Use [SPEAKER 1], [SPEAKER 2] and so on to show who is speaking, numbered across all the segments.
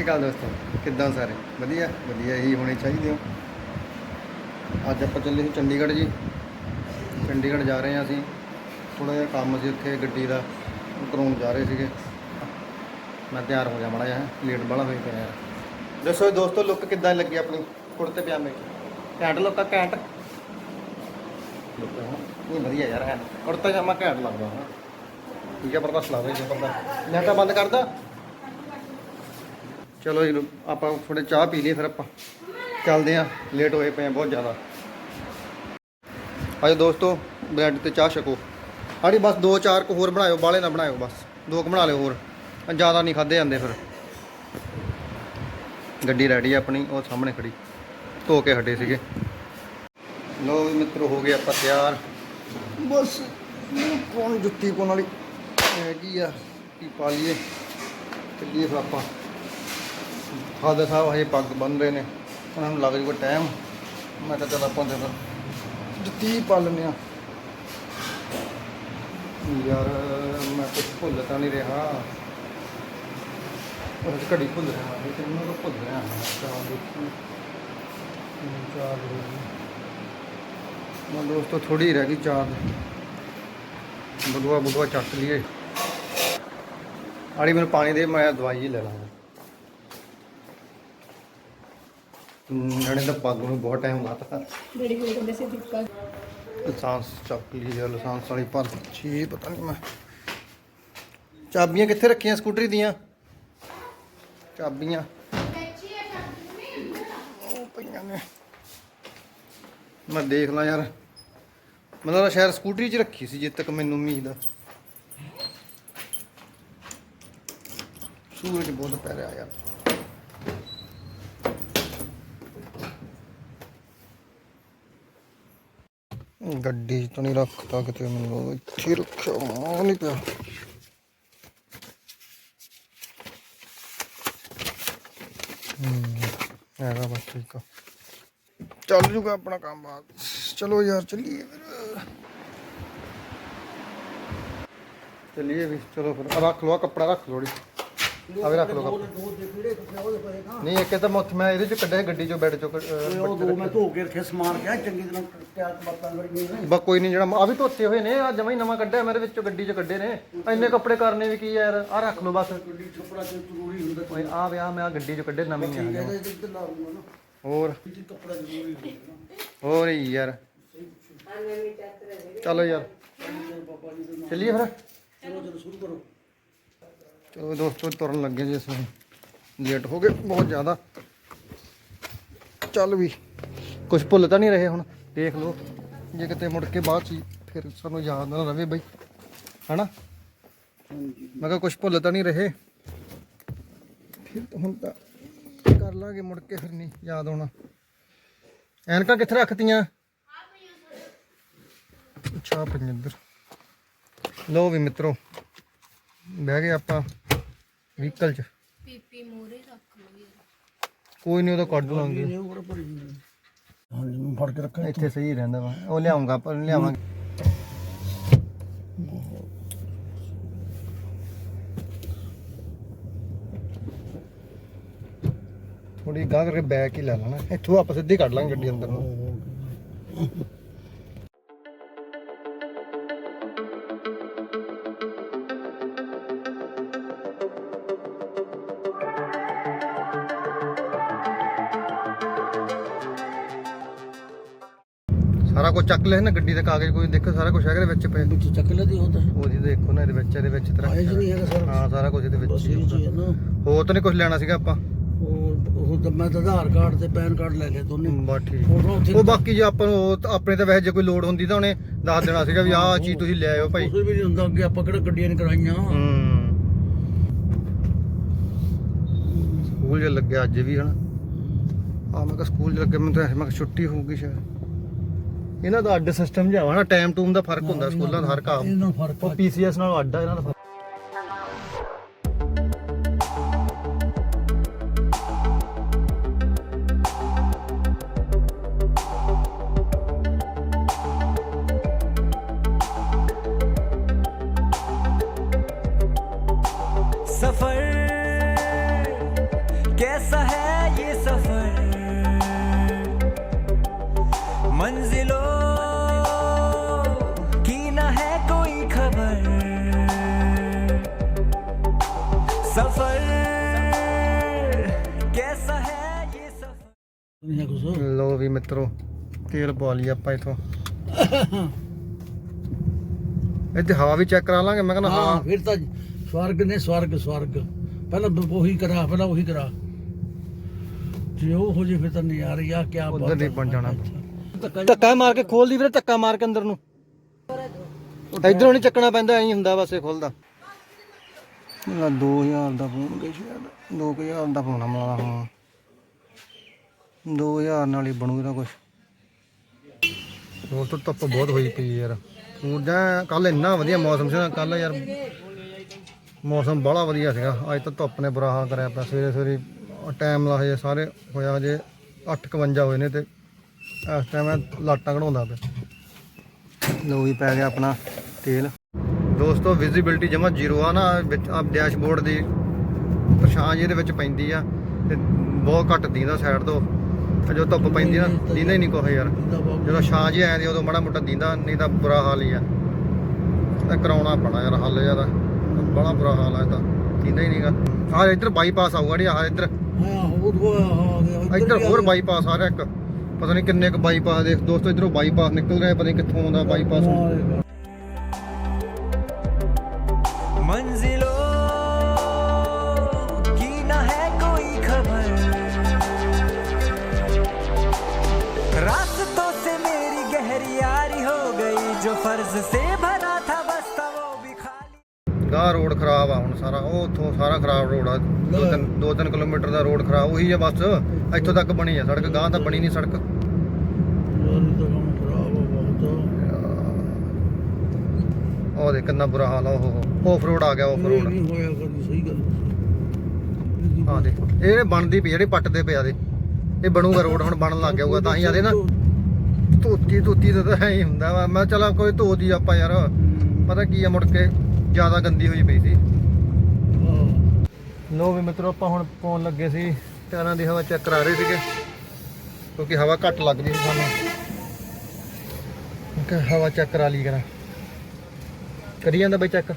[SPEAKER 1] ਸ਼੍ਰੀ ਅਕਾਲ ਦੋਸਤੋ, ਕਿੱਦਾਂ ਸਾਰੇ? ਵਧੀਆ ਵਧੀਆ ਹੀ ਹੋਣੇ ਚਾਹੀਦੇ ਹੋ ਅੱਜ ਆਪਾਂ ਚੱਲੇ ਸੀ ਚੰਡੀਗੜ੍ਹ ਜੀ। ਚੰਡੀਗੜ੍ਹ ਜਾ ਰਹੇ ਹਾਂ ਅਸੀਂ। ਥੋੜਾ ਜਿਹਾ ਕੰਮ ਸੀ ਉੱਥੇ, ਗੱਡੀ ਦਾ। ਕਰਾਉਣ ਜਾ ਰਹੇ ਸੀਗੇ। ਮੈਂ ਤਿਆਰ ਹੋ ਜਾ ਮੜਾ ਜਾ ਲੇਟ ਬਾਲਾ ਹੋਈ ਪਿਆ ਯਾਰ। ਦੱਸੋ ਦੋਸਤੋ ਲੁੱਕ ਕਿੱਦਾਂ ਲੱਗੀ ਆਪਣੀ? ਕੁੜਤੇ, ਪਜਾਮੇ? ਘੈਂਟ ਲੁੱਕ ਘੈਂਟ? ਹੈ ਨਹੀਂ ਵਧੀਆ ਯਾਰ, ਹੈ ਕੁੜਤਾ, ਪਜਾਮਾ ਘੈਂਟ ਲੱਗਦਾ। ਹਾਂ ਠੀਕ ਹੈ ਪ੍ਰਕਾਸ਼ ਲਾ ਦੇ, ਜੇ ਬੰਦਾ ਮੈਂ ਬੰਦ ਕਰਦਾ? ਚਲੋ ਜੀ, ਆਪਾਂ ਥੋੜੇ ਚਾਹ ਪੀ ਲਈਏ ਫਿਰ ਆਪਾਂ। ਚੱਲਦੇ ਆਂ ਲੇਟ ਹੋਏ ਪਏ ਆਂ ਬਹੁਤ ਜ਼ਿਆਦਾ। ਆਜੋ ਦੋਸਤੋ ਬ੍ਰੈਡ ਤੇ ਚਾਹ ਛਕੋ। ਹਾੜੀ ਬਸ ਦੋ ਚਾਰ ਕੁ ਹੋਰ ਬਣਾਇਓ ਬਾਲੇ ਨਾ ਬਣਾਇਓ ਬਸ। ਦੋ ਕੁ ਬਣਾ ਲਿਓ ਹੋਰ। ਜ਼ਿਆਦਾ ਨਹੀਂ ਖਾਦੇ ਜਾਂਦੇ ਫਿਰ। ਗੱਡੀ ਰੈਡੀ ਆਪਣੀ, ਉਹ ਸਾਹਮਣੇ ਖੜੀ। ਧੋ ਕੇ ਹਟੇ ਸੀਗੇ। ਲੋ ਵੀ ਮਿੱਤਰੋ, ਹੋ ਗਏ ਆਪਾਂ ਤਿਆਰ। ਬਸ ਕੌਣ ਜੁੱਤੀ ਪਾਉਣ ਵਾਲੀ? ਹੈਗੀ ਆ, ਕੀ ਪਾ ਲਈਏ? ਚੱਲੀਏ ਫਿਰ ਆਪਾਂ। ਫਾਦਰ ਸਾਹਿਬ ਹਜੇ ਪੱਗ ਬੰਨ ਰਹੇ ਨੇ। ਉਹਨਾਂ ਨੂੰ ਲੱਗ ਜੂਗਾ ਟਾਈਮ ਮੈਂ ਤਾਂ ਚੱਲ ਆਪਾਂ ਤੇ ਫਿਰ ਜੁੱਤੀ ਪਾ ਲੈਂਦੇ ਆ ਯਾਰ, ਮੈਂ ਕੁਝ ਭੁੱਲ ਤਾਂ ਨਹੀਂ ਰਿਹਾ। ਉਹ ਘੜੀ ਭੁੱਲ ਰਿਹਾ। ਇਹ ਤੇ ਉਹਨਾਂ ਭੁੱਲ ਰਿਹਾ। ਹਾਂ ਚਾਹ ਦੇਖੀ ਚਾਰ ਮੈਂ ਦੋਸਤੋ ਥੋੜੀ ਰਹਿ ਗਈ ਚਾਰ ਬਗਵਾ ਬਗਵਾ ਚੱਕ ਲਈਏ। ਆੜੀ ਮੈਨੂੰ ਪਾਣੀ ਦੇ, ਮੈਂ ਦਵਾਈ ਹੀ ਲੈ ਲਾਂਗਾ ਨਣੇ ਤਾਂ ਪੱਗ ਨੂੰ ਬਹੁਤ ਟਾਈਮ ਲਾਤਾ
[SPEAKER 2] ਬੜੀ ਬੜੀ ਕਹਿੰਦੇ ਸੀ ਦਿੱਕਤ
[SPEAKER 1] ਲਾਇਸੈਂਸ ਚੱਕ ਲਈ ਜਾਂ ਲਾਇਸੈਂਸ ਵਾਲੀ ਪਰਚੀ ਪਤਾ ਨਹੀਂ ਮੈਂ। ਚਾਬੀਆਂ ਕਿੱਥੇ ਰੱਖੀਆਂ ਸਕੂਟਰੀ ਦੀਆਂ? ਚਾਬੀਆਂ। ਉਹ ਪਈਆਂ ਨੇ। ਮੈਂ ਦੇਖ ਲਾਂ ਯਾਰ। ਮੈਨੂੰ ਤਾਂ ਸ਼ਾਇਦ ਸਕੂਟਰੀ 'ਚ ਰੱਖੀ ਸੀ ਜਿੱਦ ਤੱਕ ਮੈਨੂੰ ਉਮੀਦ ਆ। ਸੂਰਜ ਬਹੁਤ ਪੈ ਰਿਹਾ ਯਾਰ। ਗੱਡੀ 'ਚ ਤਾਂ ਨਹੀਂ ਰੱਖਤਾ ਕਿਤੇ ਮੈਨੂੰ। ਇੱਥੇ ਰੱਖਿਆ ਉਹ ਨਹੀਂ ਪਿਆ। ਹੂੰ, ਹੈਗਾ ਬਸ ਠੀਕ ਆ। ਚੱਲ ਜੂਗਾ ਆਪਣਾ ਕੰਮ ਆ ਚਲੋ ਯਾਰ, ਚੱਲੀਏ ਫਿਰ। ਚੱਲੀਏ ਵੀ, ਚਲੋ ਫਿਰ। ਰੱਖ ਲਓ ਕੱਪੜਾ ਰੱਖ ਲਓ ਆਵੇ ਰੱਖ ਲਓ ਕੱਪੜਾ ਨਹੀਂ ਇੱਕ ਤਾਂ ਮੈਂ ਉੱਥੇ ਮੈਂ ਇਹਦੇ ਚ ਕੱਢਿਆ ਗੱਡੀ ਚੋਂ ਬੈੱਡ ਚੋਂ ਕੱਢ- ਅਹ
[SPEAKER 3] ਉਹ ਦੋ ਮੈਂ ਧੋ ਕੇ ਰੱਖੇ ਸਮਾਨ ਕਿਹਾ ਚੰਗੀ ਤਰ੍ਹਾਂ ਤਿਆਰ ਬਾਤਾਂ ਕਰੀਆਂ ਨੇ
[SPEAKER 1] ਬਸ ਕੋਈ ਨਹੀਂ ਜਿਹੜਾ ਆ ਵੀ ਧੋਤੇ ਹੋਏ ਨੇ ਆ ਜਮਾ ਹੀ ਨਵਾਂ ਕੱਢਿਆ ਮੇਰੇ ਵਿੱਚੋਂ ਗੱਡੀ 'ਚ ਕੱਢੇ ਨੇ। ਇੰਨੇ ਕੱਪੜੇ ਕਰਨੇ ਵੀ ਕੀ ਯਾਰ ਆ ਰੱਖ ਲਓ ਬਸ।
[SPEAKER 3] ਗੱਡੀ ਛੋਪੜਾ ਤੇ ਜ਼ਰੂਰੀ ਹੁੰਦਾ
[SPEAKER 1] ਓਏ ਆ ਵਿਆਹ ਮੈਂ ਆ ਗੱਡੀ 'ਚ ਕੱਢੇ ਨਵੇਂ ਹੀ ਆ
[SPEAKER 3] ਤੇ ਲਾ ਨਾ।
[SPEAKER 1] ਹੋਰ?
[SPEAKER 3] ਇੱਥੇ ਕੱਪੜਾ ਜ਼ਰੂਰੀ ਹੁੰਦਾ ਨਾ।
[SPEAKER 1] ਹੋਰ ਹੀ ਯਾਰ। ਚਲੋ ਯਾਰ
[SPEAKER 3] ਜੀ ਦੇ ਨਾਲ।
[SPEAKER 1] ਚੱਲੀਏ ਫਿਰ।
[SPEAKER 3] ਚਲੋ ਚਲੋ ਸ਼ੁਰੂ ਕਰੋ।
[SPEAKER 1] ਚਲੋ ਦੋਸਤੋ ਤੁਰਨ ਲੱਗੇ ਜੀ ਅਸੀਂ ਲੇਟ ਹੋ ਗਏ ਬਹੁਤ ਜ਼ਿਆਦਾ। ਚੱਲ ਵੀ ਕੁਝ ਭੁੱਲ ਤਾਂ ਨਹੀਂ ਰਹੇ ਹੁਣ। ਦੇਖ ਲਓ ਜੇ ਕਿਤੇ ਮੁੜ ਕੇ ਬਾਅਦ ਚ ਫਿਰ ਸਾਨੂੰ ਯਾਦ ਨਾ ਰਵੇ ਬਈ। ਹਨਾ? ਮੈਂ ਕਿਹਾ ਕੁਝ ਭੁੱਲ ਤਾਂ ਨਹੀਂ ਰਹੇ। ਫਿਰ ਹੁਣ ਤਾਂ ਕਰ ਲਾਂਗੇ ਮੁੜ ਕੇ ਫਿਰ ਨਹੀਂ ਯਾਦ ਆਉਣਾ। ਐਨਕਾਂ ਕਿੱਥੇ ਰੱਖਤੀਆਂ? ਅੱਛਾ ਪੰਜਿੰਦਰ ਲੋ ਵੀ ਮਿੱਤਰੋ ਬਹਿ ਗਏ ਆਪਾਂ ਵਹੀਕਲ 'ਚ।
[SPEAKER 2] ਪੀਪੀ ਮੋਰੇ ਰੱਖ ਲਓ
[SPEAKER 1] ਕੋਈ ਨਹੀਂ ਉਹਦਾ ਕੱਢ ਲਾਂਗੇ।
[SPEAKER 3] ਹਾਂਜੀ ਮੈਂ ਫੜ ਕੇ ਰੱਖਾਂ
[SPEAKER 1] ਇੱਥੇ ਸਹੀ ਰਹਿੰਦਾ ਵਾ। ਉਹ ਲਿਆਉਂਗਾ ਪਰ ਲਿਆਵਾਂਗੇ। ਥੋੜੀ ਗਾਹ ਕਰਕੇ ਬੈਕ ਹੀ ਲੈ ਲੈਣਾ। ਇੱਥੋਂ ਆਪਾਂ ਸਿੱਧੀ ਕੱਢ ਲਾਂਗੇ ਗੱਡੀ ਅੰਦਰ ਨੂੰ। ਚੱਕ ਲਿਆ ਨਾ ਗੱਡੀ ਦੇ ਕਾਗਜ਼ ਕੋਈ ਦੇਖੋ ਸਾਰਾ ਕੁਝ ਹੈਗਾ ਇਹਦੇ ਵਿੱਚ ਪਏ।
[SPEAKER 3] ਵਿੱਚ ਚੱਕ ਲੈਦੀ ਹੁੰਦਾ
[SPEAKER 1] ਉਹਦੀ ਦੇਖੋ ਨਾ ਇਹਦੇ ਵਿੱਚ ਇਹਦੇ ਵਿੱਚ ਤੇ
[SPEAKER 3] ਆਏ ਜੀ ਨਹੀਂ ਹੈਗਾ ਸਰ।
[SPEAKER 1] ਹਾਂ ਸਾਰਾ ਕੁਝ ਇਹਦੇ ਵਿੱਚ ਹੀ
[SPEAKER 3] ਇਹ ਚੀਜ਼ ਹੈ ਨਾ।
[SPEAKER 1] ਹੋਰ ਤਾਂ ਨਹੀਂ ਕੁਝ ਲੈਣਾ ਸੀਗਾ ਆਪਾਂ।
[SPEAKER 3] ਉਹ ਉਹ ਤਾਂ ਮੈਂ ਤਾਂ ਆਧਾਰ ਕਾਰਡ ਤੇ ਪੈਨ ਕਾਰਡ ਲੈ ਲਿਆ ਦੋਨੇ।
[SPEAKER 1] ਬਸ ਠੀਕ।
[SPEAKER 3] ਫੋਟੋ ਉੱਥੇ
[SPEAKER 1] ਉਹ ਬਾਕੀ ਜੇ ਆਪਾਂ ਨੂੰ ਉਹ ਆਪਣੇ ਤਾਂ ਵੈਸੇ ਜੇ ਕੋਈ ਲੋਡ ਹੁੰਦੀ ਤਾਂ ਉਹਨੇ ਦੱਸ ਦੇਣਾ ਸੀਗਾ ਵੀ ਆਹ ਚੀਜ਼ ਤੁਸੀਂ ਲੈ ਆਇਓ ਭਾਈ।
[SPEAKER 3] ਕੁਝ ਵੀ ਨਹੀਂ ਹੁੰਦਾ ਅੱਗੇ ਆਪਾਂ ਕਿਹੜਾ ਗੱਡੀਆਂ ਨਹੀਂ ਕਰਾਈਆਂ।
[SPEAKER 1] ਹੂੰ। ਸਕੂਲ ਜੇ ਲੱਗਿਆ ਅੱਜ ਵੀ ਹਨਾ। ਆ ਮੈਂ ਕਿਹਾ ਸਕੂਲ 'ਚ ਲੱਗੇ ਮੈਨੂੰ ਤਾਂ ਐਂ ਸੀ, ਮੈਂ ਕਿਹਾ ਛੁੱਟੀ ਹੋਊਗੀ ਸ਼ਾਇਦ। ਇਹਨਾਂ ਦਾ ਅੱਡ ਸਿਸਟਮ ਜਿਹਾ ਵਾ ਨਾ ਟਾਈਮ ਟੂਮ ਦਾ ਫ਼ਰਕ ਹੁੰਦਾ ਸਕੂਲਾਂ ਦਾ ਹਰ ਕੰਮ।
[SPEAKER 3] ਇਹਨਾਂ ਫ਼ਰਕ
[SPEAKER 1] ਉਹ ਪੀਸੀਐਸ ਨਾਲੋਂ ਅੱਡ ਆ ਇਹਨਾਂ ਦਾ ਫ਼ਰਕ। ਮਿੱਤਰੋ ਤੇਲ ਪਵਾ ਲਈ ਆਪਾਂ ਇਥੋਂ। ਇੱਥੇ ਹਵਾ ਵੀ ਚੈੱਕ ਕਰਾ ਲਾਂਗੇ ਮੈਂ ਕਹਿੰਦਾ
[SPEAKER 3] ਹਾਂ।
[SPEAKER 1] ਹਾਂ
[SPEAKER 3] ਫਿਰ ਤਾਂ ਸਵਰਗ ਨੇ ਸਵਰਗ ਸਵਰਗ। ਪਹਿਲਾਂ ਉਹੀ ਕਰਾ ਪਹਿਲਾਂ ਉਹੀ ਕਰਾ। ਜੇ ਉਹ ਹੋ ਜੇ ਫਿਰ ਤਾਂ ਨਜ਼ਾਰੇ ਆ ਕਿਆ
[SPEAKER 1] ਉੱਧਰ ਨਹੀਂ ਬਣ ਜਾਣਾ।
[SPEAKER 3] ਧੱਕਾ
[SPEAKER 1] ਮਾਰ ਕੇ ਖੋਲਦੀ ਵੀਰੇ ਧੱਕਾ ਮਾਰ ਕੇ ਅੰਦਰ ਨੂੰ। ਇਧਰੋਂ ਨਹੀਂ ਚੱਕਣਾ ਪੈਂਦਾ ਐਂ ਹੁੰਦਾ ਬਸ ਇਹ ਖੁੱਲਦਾ। ਮੇਰਾ 2000 ਦਾ ਫੋਨ ਗਈ ਸ਼ਾਇਦ। 2000 ਦਾ ਫੋਨ ਆ ਮੇਰਾ ਹਾਂ। 2000 ਨਾਲ ਹੀ ਬਣੂ ਇਹਦਾ ਕੁਝ ਦੋਸਤੋ ਧੁੱਪ ਬਹੁਤ ਹੋਈ ਪਈ ਯਾਰ। ਉਹਦਾ ਕੱਲ ਇੰਨਾ ਵਧੀਆ ਮੌਸਮ ਸੀ ਨਾ ਕੱਲ ਯਾਰ ਮੌਸਮ ਬੜਾ ਵਧੀਆ ਸੀਗਾ। ਅੱਜ ਤਾਂ ਧੁੱਪ ਨੇ ਬੁਰਾ ਹਾਲ ਕਰਿਆ ਪਿਆ। ਸਵੇਰੇ ਸਵੇਰੇ ਟਾਈਮ ਲਾ ਹਜੇ ਸਾਰੇ ਹੋਇਆ ਹਜੇ 8:51 ਹੋਏ ਨੇ ਤੇ ਇਸ ਟਾਈਮ ਮੈਂ ਲਾਟਾਂ ਕਢਾਉਂਦਾ ਪਿਆ। ਲੋ ਵੀ ਪੈ ਗਿਆ ਆਪਣਾ ਤੇਲ। ਦੋਸਤੋ ਵਿਜ਼ਿਬਿਲਟੀ ਜਮਾ ਜ਼ੀਰੋ ਆ ਨਾ ਵਿੱਚ ਆ ਡੈਸ਼ਬੋਰਡ ਦੀ ਪਛਾਣ ਜਿਹਦੇ ਵਿੱਚ ਪੈਂਦੀ ਆ ਤੇ ਬਹੁਤ ਘੱਟ ਦੀਂਦਾ ਸਾਈਡ ਤੋਂ। ਤੇ ਜਦੋਂ ਧੁੱਪ ਪੈਂਦੀ ਨਾ, ਦੀਂਦਾ ਹੀ ਨਹੀਂ ਕੁਛ ਯਾਰ। ਜਦੋਂ ਛਾਂ ਜਿਹੀ ਆਉਂਦੀ, ਉਦੋਂ ਮਾੜਾ ਮੋਟਾ ਦੀਂਦਾ, ਨਹੀਂ ਤਾਂ ਬੁਰਾ ਹਾਲ ਹੀ ਆ। ਤਾਂ ਕਰਾਉਣਾ ਪੈਣਾ ਯਾਰ, ਹੱਲ ਜ਼ਿਆਦਾ। ਬੜਾ ਬੁਰਾ ਹਾਲ ਆ ਇਹਦਾ ਦੀਂਦਾ ਹੀ ਨਹੀਂਗਾ ਆਹ ਇੱਧਰ ਬਾਈਪਾਸ ਆਊਗਾ ਜਿਹੜੀ ਆਹ ਇੱਧਰ।
[SPEAKER 3] ਹੋਰ
[SPEAKER 1] ਇੱਧਰ ਹੋਰ ਬਾਈਪਾਸ ਆ ਰਿਹਾ ਇੱਕ। ਪਤਾ ਨਹੀਂ ਕਿੰਨੇ ਕੁ ਬਾਈਪਾਸ ਦੇਖ ਦੋਸਤੋ, ਇਧਰੋਂ ਬਾਈਪਾਸ ਨਿਕਲ ਰਿਹਾ, ਪਤਾ ਨਹੀਂ ਕਿੱਥੋਂ ਆਉਂਦਾ ਬਾਈਪਾਸ ਗਾਹ ਰੋਡ ਖਰਾਬ ਆ ਹੁਣ ਸਾਰਾ ਉਹ ਉੱਥੋਂ ਸਾਰਾ ਖਰਾਬ ਰੋਡ ਆ ਦੋ ਤਿੰਨ ਦੋ ਤਿੰਨ ਕਿਲੋਮੀਟਰ ਦਾ ਰੋਡ ਖਰਾਬ ਉਹੀ ਆ ਬਸ ਇੱਥੋਂ ਤੱਕ ਬਣੀ ਆ ਸੜਕ ਗਾਹ ਤਾਂ ਬਣੀ ਨਹੀਂ ਸੜਕ। ਉਹ ਦੇ ਕਿੰਨਾ ਬੁਰਾ ਹਾਲ ਆ ਉਹ ਆਫ ਰੋਡ ਆ ਗਿਆ ਆਫ ਰੋਡ
[SPEAKER 3] ਨਹੀਂ ਹੋਇਆ ਕਦੀ ਸਹੀ ਗੱਲ
[SPEAKER 1] ਹਾਂ ਦੇ ਇਹ ਬਣਦੀ ਪਈ ਜਿਹੜੇ ਪੱਟਦੇ ਪਿਆ ਦੇ ਇਹ ਬਣੂਗਾ ਰੋਡ ਹੁਣ ਬਣਨ ਲੱਗ ਜਾਊਗਾ ਤਾਂ ਹੀ ਆਦੇ ਨਾ। ਧੋਤੀ ਧੋਤੀ ਤਾਂ ਐ ਹੀ ਹੁੰਦਾ ਵਾ ਮੈਂ ਚਲਾ ਕੋਈ ਧੋ ਦੀ ਆਪਾਂ ਯਾਰ ਪਤਾ ਕੀ ਆ ਮੁੜ ਕੇ? ਜ਼ਿਆਦਾ ਗੰਦੀ ਹੋਈ ਪਈ ਸੀ। ਲੋ ਵੀ ਮਿੱਤਰੋ ਆਪਾਂ ਹੁਣ ਪਾਉਣ ਲੱਗੇ ਸੀ ਟਾਇਰਾਂ ਦੀ ਹਵਾ ਚੈੱਕ ਕਰਾ ਰਹੇ ਸੀਗੇ ਕਿਉਂਕਿ ਹਵਾ ਘੱਟ ਲੱਗਦੀ ਸੀ ਸਾਨੂੰ। ਕਿ ਹਵਾ ਚੈੱਕ ਕਰਾ ਲਈ ਕਰਾਂ ਕਰੀ ਜਾਂਦਾ ਬਈ ਚੈੱਕ
[SPEAKER 3] ਹਾਂ।